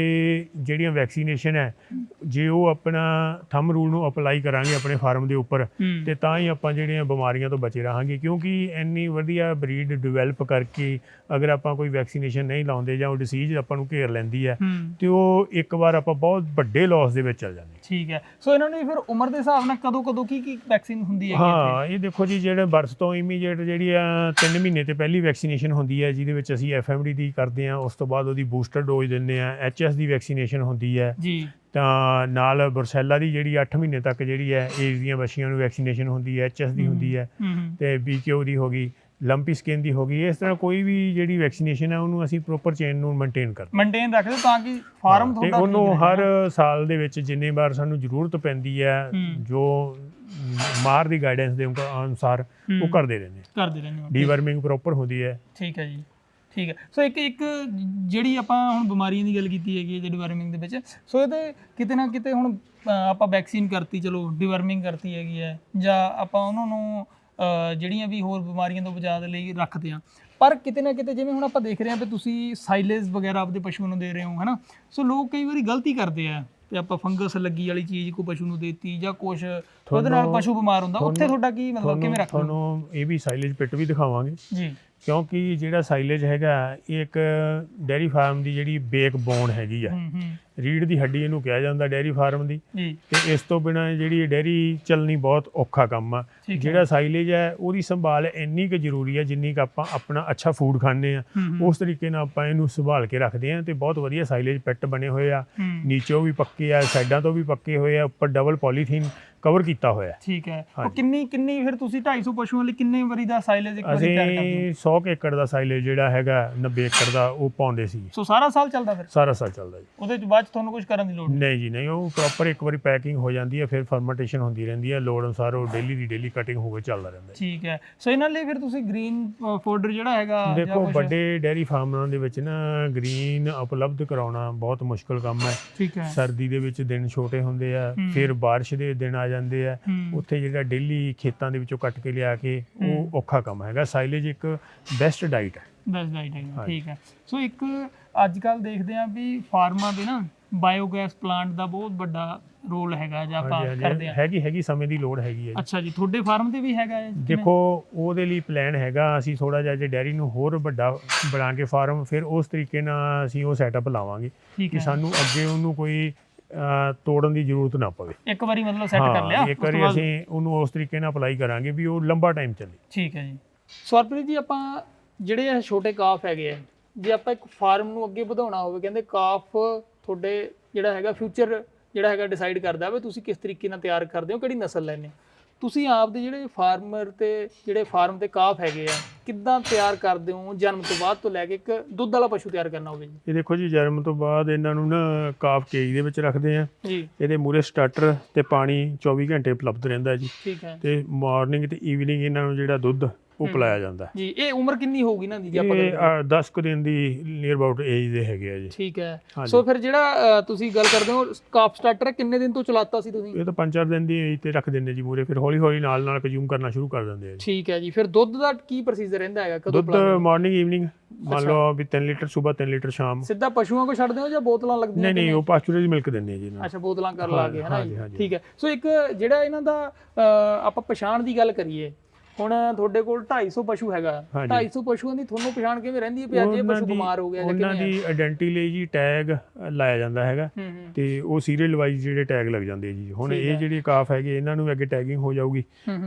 ਜਿਹੜੀਆਂ ਵੈਕਸੀਨੇਸ਼ਨ ਹੈ ਜੇ ਉਹ ਆਪਣਾ ਥੰਮ ਰੂਲ ਨੂੰ ਅਪਲਾਈ ਕਰਾਂਗੇ ਆਪਣੇ ਫਾਰਮ ਦੇ ਉੱਪਰ ਤੇ ਤਾਂ ਹੀ ਆਪਾਂ ਜਿਹੜੀਆਂ ਬਿਮਾਰੀਆਂ ਤੋਂ ਬਚੇ ਰਹਾਂਗੇ। ਕਿਉਂਕਿ ਇੰਨੀ ਵਧੀਆ ਬਰੀਡ ਡਿਵੈਲਪ ਕਰਕੇ ਅਗਰ ਆਪਾਂ ਕੋਈ ਵੈਕਸੀਨੇਸ਼ਨ ਨਹੀਂ ਲਾਉਂਦੇ ਜਾਂ ਉਹ ਡਿਸੀਜ ਆਪਾਂ ਨੂੰ ਘੇਰ ਲੈਂਦੀ ਹੈ ਤੇ ਉਹ ਇੱਕ ਵਾਰ ਆਪਾਂ ਬਹੁਤ ਵੱਡੇ ਲਾਸ ਦੇ ਵਿੱਚ ਚਲ ਜਾਂਦੇ।
ਠੀਕ ਹੈ। ਸੋ ਇਹਨਾਂ ਨੂੰ ਫਿਰ ਉਮਰ ਦੇ ਹਿਸਾਬ ਨਾਲ ਕਦੋਂ ਕਦੋਂ ਕੀ ਕੀ ਵੈਕਸੀਨ ਹੁੰਦੀ ਹੈ
ਹਾਂ ਇਹ ਦੇਖੋ ਜੀ ਜਿਹੜੇ ਬਰਥ ਤੋਂ ਇਮੀਡੀਏਟ ਜਿਹੜੀ ਆ 3 ਮਹੀਨੇ ਤੇ ਪਹਿਲੀ ਵੈਕਸੀਨੇਸ਼ਨ ਹੁੰਦੀ ਹੈ ਜਿਹਦੇ ਵਿੱਚ ਅਸੀਂ ਐਫਐਮਡੀ ਦੀ ਕਰਦੇ ਆ ਉਸ ਤੋਂ ਬਾਅਦ ਉਹਦੀ ਬੂਸਟਰ ਡੋਜ਼ ਦਿੰਦੇ ਆ ਐਚਐਸ ਦੀ ਵੈਕਸੀਨੇਸ਼ਨ ਹੁੰਦੀ ਹੈ।
ਜੀ।
ਤਾਂ ਨਾਲ ਬਰਸੈਲਾ ਦੀ ਜਿਹੜੀ 8 ਮਹੀਨੇ ਤੱਕ ਜਿਹੜੀ ਹੈ ਏਜ ਦੀਆਂ ਬੱਚੀਆਂ ਨੂੰ ਵੈਕਸੀਨੇਸ਼ਨ ਹੁੰਦੀ ਹੈ ਐਚਐਸ ਦੀ ਹੁੰਦੀ ਹੈ। ਤੇ ਬੀਕੇਓ ਦੀ ਹੋ ਗਈ ਲੰਪੀ ਸਕਿਨ ਦੀ ਹੋ ਗਈ ਇਸ ਤਰ੍ਹਾਂ ਕੋਈ ਵੀ ਜਿਹੜੀ ਵੈਕਸੀਨੇਸ਼ਨ ਹੈ ਉਹਨੂੰ ਅਸੀਂ ਪ੍ਰੋਪਰ ਚੇਨ ਨੂੰ ਮੇਨਟੇਨ ਕਰਦੇ
ਮੇਨਟੇਨ ਰੱਖਦੇ ਤਾਂ ਕਿ ਫਾਰਮ
ਤੇ
ਤੁਹਾਡਾ
ਉਹਨੂੰ। ਹਰ ਸਾਲ ਦੇ ਵਿੱਚ ਜਿੰਨੇ ਵਾਰ ਸਾਨੂੰ ਜ਼ਰੂਰਤ ਪੈਂਦੀ ਹੈ। ਜੋ ਮਾਰ ਦੀ ਗਾਈਡੈਂਸ ਦੇ ਅਨੁਸਾਰ ਉਹ। ਕਰਦੇ ਰਹਿੰਦੇ
ਕਰਦੇ ਰਹਿੰਦੇ
ਡੀਵਰਮਿੰਗ ਪ੍ਰੋਪਰ ਹੁੰਦੀ ਹੈ।
ਠੀਕ ਹੈ ਜੀ। ਠੀਕ ਹੈ। ਸੋ ਇੱਕ ਇੱਕ ਜਿਹੜੀ ਆਪਾਂ ਹੁਣ ਬਿਮਾਰੀਆਂ ਦੀ ਗੱਲ ਕੀਤੀ ਹੈਗੀ ਹੈ ਜਿਹੜੀ ਵਾਰਮਿੰਗ ਦੇ ਵਿੱਚ ਸੋ ਇਹਦੇ ਕਿਤੇ ਨਾ ਕਿਤੇ ਹੁਣ ਆਪਾਂ ਵੈਕਸੀਨ ਕਰਤੀ ਚਲੋ ਡਿਵਰਮਿੰਗ ਕਰਤੀ ਹੈਗੀ ਹੈ ਜਾਂ ਆਪਾਂ ਉਹਨਾਂ ਨੂੰ ਜਿਹੜੀਆਂ ਵੀ ਹੋਰ ਬਿਮਾਰੀਆਂ ਤੋਂ ਬਚਾਅ ਦੇ ਲਈ ਰੱਖਦੇ ਆ ਪਰ ਕਿਤੇ ਨਾ ਕਿਤੇ ਜਿਵੇਂ ਹੁਣ ਆਪਾਂ ਦੇਖ ਰਹੇ ਹਾਂ ਕਿ ਤੁਸੀਂ ਸਾਈਲੇਜ ਵਗੈਰਾ ਆਪਦੇ ਪਸ਼ੂ ਨੂੰ ਦੇ ਰਹੇ ਹੋ ਹਨਾ? ਸੋ ਲੋਕ ਕਈ ਵਾਰੀ ਗਲਤੀ ਕਰਦੇ ਆ ਤੇ ਆਪਾਂ ਫੰਗਸ ਲੱਗੀ ਵਾਲੀ ਚੀਜ਼ ਕੋਈ ਪਸ਼ੂ ਨੂੰ ਦੇਤੀ ਜਾਂ ਕੁਝ ਉਹਦੇ ਨਾਲ ਪਸ਼ੂ ਬਿਮਾਰ ਹੁੰਦਾ ਉੱਥੇ ਤੁਹਾਡਾ ਕੀ ਮਤਲਬ ਕਿਵੇਂ ਰੱਖਦੇ ਹੋ
ਤੁਹਾਨੂੰ ਇਹ ਵੀ ਸਾਈਲੇਜ ਪਿਟ ਵੀ ਦਿਖਾਵਾਂਗੇ।
ਜੀ।
ਕਿਉਂਕਿ ਜਿਹੜਾ ਸਾਈਲੇਜ ਹੈਗਾ ਇਹ ਇੱਕ ਡੈਰੀ ਫਾਰਮ ਦੀ ਜਿਹੜੀ ਬੇਕ ਬੋਨ ਹੈਗੀ ਆ। ਰੀੜ ਦੀ ਹੱਡੀ ਇਹਨੂੰ ਕਿਹਾ ਜਾਂਦਾ ਡੈਰੀ ਫਾਰਮ ਦੀ। ਤੇ ਇਸ ਤੋਂ ਬਿਨਾ ਜਿਹੜੀ ਡੈਰੀ ਚੱਲਣੀ ਬਹੁਤ ਔਖਾ ਕੰਮ ਆ। ਜਿਹੜਾ ਸਾਈਲੇਜ ਹੈ ਉਹਦੀ ਸੰਭਾਲ ਇੰਨੀ ਕੁ ਜ਼ਰੂਰੀ ਹੈ ਜਿੰਨੀ ਕੁ ਆਪਾਂ ਆਪਣਾ ਅੱਛਾ ਫੂਡ ਖਾਂਦੇ ਆ ਉਸ ਤਰੀਕੇ ਨਾਲ ਆਪਾਂ ਇਹਨੂੰ ਸੰਭਾਲ ਕੇ ਰੱਖਦੇ ਆ ਤੇ ਬਹੁਤ ਵਧੀਆ ਸਾਈਲੇਜ ਪੈਟ ਬਣੇ ਹੋਏ ਆ। ਨੀਚੋਂ ਵੀ ਪੱਕੇ ਆ ਸਾਈਡਾਂ ਤੋਂ ਵੀ ਪੱਕੇ ਹੋਏ ਆ ਉੱਪਰ ਡਬਲ ਪੋਲੀਥੀਨ ਕਵਰ ਕੀਤਾ ਹੋਇਆ ਹੈ।
ਠੀਕ ਹੈ। ਉਹ। ਕਿੰਨੀ ਕਿੰਨੀ ਫਿਰ ਤੁਸੀਂ 250 ਪਸ਼ੂਆਂ ਲਈ ਕਿੰਨੇ ਵਾਰੀ ਦਾ ਸਾਈਲੇਜ ਇੱਕ ਵਾਰੀ ਕਰਦੇ ਹੋ?
100 ਕੁ ਏਕੜ ਦਾ ਸਾਈਲੇਜ ਜਿਹੜਾ ਹੈਗਾ 90 ਏਕੜ ਦਾ ਉਹ ਪਾਉਂਦੇ ਸੀ।
ਸੋ ਸਾਰਾ ਸਾਲ ਚੱਲਦਾ ਫਿਰ?
ਸਾਰਾ ਸਾਲ ਚੱਲਦਾ ਜੀ।
ਉਹਦੇ ਚ ਬਾਅਦ ਚ ਤੁਹਾਨੂੰ ਕੁਝ ਕਰਨ ਦੀ ਲੋੜ ਨਹੀਂ।
ਜੀ ਨਹੀਂ ਉਹ ਪ੍ਰੋਪਰ ਇੱਕ ਵਾਰੀ ਪੈਕਿੰਗ ਹੋ ਜਾਂਦੀ ਹੈ ਫਿਰ ਫਰਮੈਂਟੇਸ਼ਨ ਹੁੰਦੀ ਰਹਿੰਦੀ ਹੈ ਲੋੜ ਅਨੁਸਾਰ ਉਹ ਡੇਲੀ ਦੀ ਡੇਲੀ ਕਟਿੰਗ ਹੋ ਕੇ ਚੱਲਦਾ ਰਹਿੰਦਾ ਹੈ।
ਠੀਕ ਹੈ। ਸੋ ਇਹਨਾਂ ਲਈ ਫਿਰ ਤੁਸੀਂ ਗ੍ਰੀਨ ਫੋਡਰ ਜਿਹੜਾ ਹੈਗਾ
ਦੇਖੋ ਵੱਡੇ ਡੈਰੀ ਫਾਰਮਾਂ ਦੇ ਵਿੱਚ ਨਾ ਗ੍ਰੀਨ ਉਪਲਬਧ ਕਰਾਉਣਾ ਬਹੁਤ ਮੁਸ਼ਕਲ ਕੰਮ ਹੈ।
ਠੀਕ ਹੈ।
ਸਰਦੀ ਦੇ ਵਿੱਚ ਦਿਨ ਛੋਟੇ ਹੁੰਦੇ ਆ
ਹੂੰ।
ਫਿਰ ਬਾਰਿਸ਼ ਦੇ ਦਿਨ ਆ ਜਾਂਦੇ ਆ।
ਹੂੰ।
ਉੱਥੇ ਜਿਹੜਾ ਡੇਲੀ ਖੇਤਾਂ ਦੇ ਵਿੱਚੋਂ ਕੱਟ ਕੇ ਲਿਆ ਕੇ ਉਹ ਔਖਾ ਕੰਮ ਹੈਗਾ। ਸਾਈਲੇਜ ਇੱਕ ਬੈਸਟ ਡਾਈਟ ਹੈ।
ਬਸ ਰਾਈਟ ਹੈਗਾ
ਹਾਂਜੀ।
ਠੀਕ ਹੈ। ਸੋ ਇੱਕ ਅੱਜ ਕੱਲ ਦੇਖਦੇ ਆਂ ਵੀ ਫਾਰਮਾਂ ਦੇ ਨਾ ਬਾਇਓਗੈਸ ਪਲਾਂਟ ਦਾ ਬਹੁਤ ਵੱਡਾ ਰੋਲ ਹੈਗਾ ਜਾਂ ਆਪਾਂ ਕਰਦੇ ਆਂ
ਹੈਗੀ ਹੈਗੀ ਸਮੇਂ ਦੀ ਲੋੜ ਹੈਗੀ ਹੈ
ਅੱਛਾ ਜੀ ਤੁਹਾਡੇ ਫਾਰਮ ਤੇ ਵੀ ਹੈਗਾ ਹੈ?
ਦੇਖੋ ਉਹਦੇ ਲਈ ਪਲਾਨ ਹੈਗਾ ਅਸੀਂ ਥੋੜਾ ਜਿਹਾ ਜੇ ਡੈਰੀ ਨੂੰ ਹੋਰ ਵੱਡਾ ਬਣਾ ਕੇ ਫਾਰਮ ਫਿਰ ਉਸ ਤਰੀਕੇ ਨਾਲ ਅਸੀਂ ਉਹ ਸੈਟਅਪ ਲਾਵਾਂਗੇ ਕਿ ਸਾਨੂੰ ਅੱਗੇ ਉਹਨੂੰ ਕੋਈ ਤੋੜਨ ਦੀ ਜ਼ਰੂਰਤ ਨਾ ਪਵੇ।
ਇੱਕ ਵਾਰੀ ਮਤਲਬ ਸੈੱਟ ਕਰ ਲਿਆ
ਇੱਕ ਵਾਰੀ ਅਸੀਂ ਉਹਨੂੰ ਉਸ ਤਰੀਕੇ ਨਾਲ ਅਪਲਾਈ ਕਰਾਂਗੇ ਵੀ ਉਹ ਲੰਬਾ ਟਾਈਮ ਚੱਲੇ।
ਠੀਕ ਹੈ ਜੀ। ਸਵਰਪ੍ਰੀਤ ਜੀ ਆਪਾਂ ਜਿਹੜੇ ਇਹ ਛੋਟੇ ਕਾਫ ਹੈਗੇ ਆ ਜੇ ਆਪਾਂ ਇੱਕ ਫਾਰਮ ਨੂੰ ਅੱਗੇ ਵਧਾਉਣਾ ਹੋਵੇ ਕਹਿੰਦੇ ਕਾਫ ਤੁਹਾਡੇ ਜਿਹੜਾ ਹੈਗਾ ਫਿਊਚਰ ਜਿਹੜਾ ਹੈਗਾ ਡਿਸਾਈਡ ਕਰਦਾ ਵੀ ਤੁਸੀਂ ਕਿਸ ਤਰੀਕੇ ਨਾਲ ਤਿਆਰ ਕਰਦੇ ਹੋ ਕਿਹੜੀ ਨਸਲ ਲੈਣੇ ਤੁਸੀਂ ਆਪ ਦੇ ਜਿਹੜੇ ਫਾਰਮਰ ਤੇ ਜਿਹੜੇ ਫਾਰਮ ਤੇ ਕਾਫ ਹੈਗੇ ਆ ਕਿੱਦਾਂ ਤਿਆਰ ਕਰਦੇ ਹੋ? ਜਨਮ ਤੋਂ ਬਾਅਦ ਤੋਂ ਲੈ ਕੇ ਇੱਕ ਦੁੱਧ ਵਾਲਾ ਪਸ਼ੂ ਤਿਆਰ ਕਰਨਾ ਹੋਵੇ ਜੀ।
ਇਹ ਦੇਖੋ ਜੀ ਜਨਮ ਤੋਂ ਬਾਅਦ ਇਹਨਾਂ ਨੂੰ ਨਾ ਕਾਫ ਕੇਜ ਦੇ ਵਿੱਚ ਰੱਖਦੇ ਆ।
ਜੀ।
ਇਹਦੇ ਮੂਰੇ ਸਟਾਰਟਰ ਤੇ ਪਾਣੀ 24 ਘੰਟੇ ਉਪਲਬਧ ਰਹਿੰਦਾ ਜੀ।
ਠੀਕ ਹੈ।
ਤੇ ਮਾਰਨਿੰਗ ਤੇ ਈਵਨਿੰਗ ਇਹਨਾਂ ਨੂੰ ਜਿਹੜਾ ਦੁੱਧ ਉਹ ਪਿਲਾਇਆ ਜਾਂਦਾ। ਹੈ।
ਜੀ ਇਹ ਉਮਰ ਕਿੰਨੀ ਹੋਊਗੀ ਨਾ ਦੀ ਜੇ ਆਪਾਂ ਗੱਲ
ਇਹ
ਕਰੀਏ?
10 ਕੁ ਦਿਨ ਦੀ ਨੀਅਰ ਅਬਾਊਟ ਏਜ ਦੇ ਹੈਗੇ ਆ ਜੀ।
ਠੀਕ ਹੈ। ਸੋ ਫਿਰ ਜਿਹੜਾ ਤੁਸੀਂ ਗੱਲ ਕਰਦੇ ਹੋ ਕਾਫ ਸਟਾਰਟਰ ਕਿੰਨੇ ਦਿਨ ਤੋਂ ਚਲਾਤਾ ਸੀ ਤੁਸੀਂ?
ਇਹ ਤਾਂ 5-4 ਦਿਨ ਦੀ ਏਜ ਤੇ ਰੱਖ ਦਿੰਦੇ ਜੀ ਮੂਰੇ ਫਿਰ ਹੌਲੀ ਹੌਲੀ ਨਾਲ ਨਾਲ ਕੰਜ਼ੂਮ ਕਰਨਾ ਸ਼ੁਰੂ ਕਰ ਦਿੰਦੇ ਆ ਜੀ।
ਠੀਕ ਹੈ ਜੀ ਫਿਰ ਦੁੱਧ ਦਾ ਕੀ ਪ੍ਰੋਸੀਜਰ ਰਹਿੰਦਾ ਹੈਗਾ ਕਦੋਂ
ਦੁੱਧ ਮਾਰਨਿੰਗ ਈਵਨਿੰਗ ਮੰਨ ਲਓ ਵੀ 3 ਲੀਟਰ ਸਵੇਰ 3 ਲੀਟਰ ਸ਼ਾਮ।
ਸਿੱਧਾ ਪਸ਼ੂਆਂ ਕੋ ਛੱਡਦੇ ਹੋ ਜਾਂ ਬੋਤਲਾਂ ਲੱਗਦੀਆਂ
ਨਹੀਂ ਨਹੀਂ ਉਹ ਪਾਸਚੁਰੇਜ ਮਿਲਕ ਦਿੰਦੇ ਆ ਜੀ
ਅੱਛਾ ਬੋਤਲਾਂ ਕਰ ਲਾ ਕੇ ਹੈ ਨਾ। ਠੀਕ ਹੈ। ਸੋ ਇੱਕ ਜਿਹੜਾ ਇਹਨਾਂ ਦਾ ਆਪਾਂ ਪਛਾਣ ਦੀ ਗੱਲ ਕਰੀਏ ਹੁਣ ਤੁਹਾਡੇ ਕੋਲ 250 ਪਸ਼ੂ ਹੈਗਾ।
ਹਾਂਜੀ।
250 ਪਸ਼ੂਆਂ ਦੀ ਤੁਹਾਨੂੰ ਪਛਾਣ ਕਿਵੇਂ ਰਹਿੰਦੀ ਹੈ ਵੀ ਅੱਜ ਇਹ ਪਸ਼ੂ ਬਿਮਾਰ ਹੋ ਗਿਆ ਜਾਂ
ਉਹਨਾਂ ਦੀ ਆਇਡੈਂਟੀ ਲਈ ਜੀ ਟੈਗ ਲਾਇਆ ਜਾਂਦਾ ਹੈਗਾ। ਤੇ ਉਹ ਸੀਰੀਅਲ ਵਾਈਜ਼ ਜਿਹੜੇ ਟੈਗ ਲੱਗ ਜਾਂਦੇ ਆ ਜੀ। ਹੁਣ ਇਹ ਜਿਹੜੀ ਕਾਫ ਹੈਗੇ ਇਹਨਾਂ ਨੂੰ ਅੱਗੇ ਟੈਗਿੰਗ ਹੋ ਜਾਊਗੀ।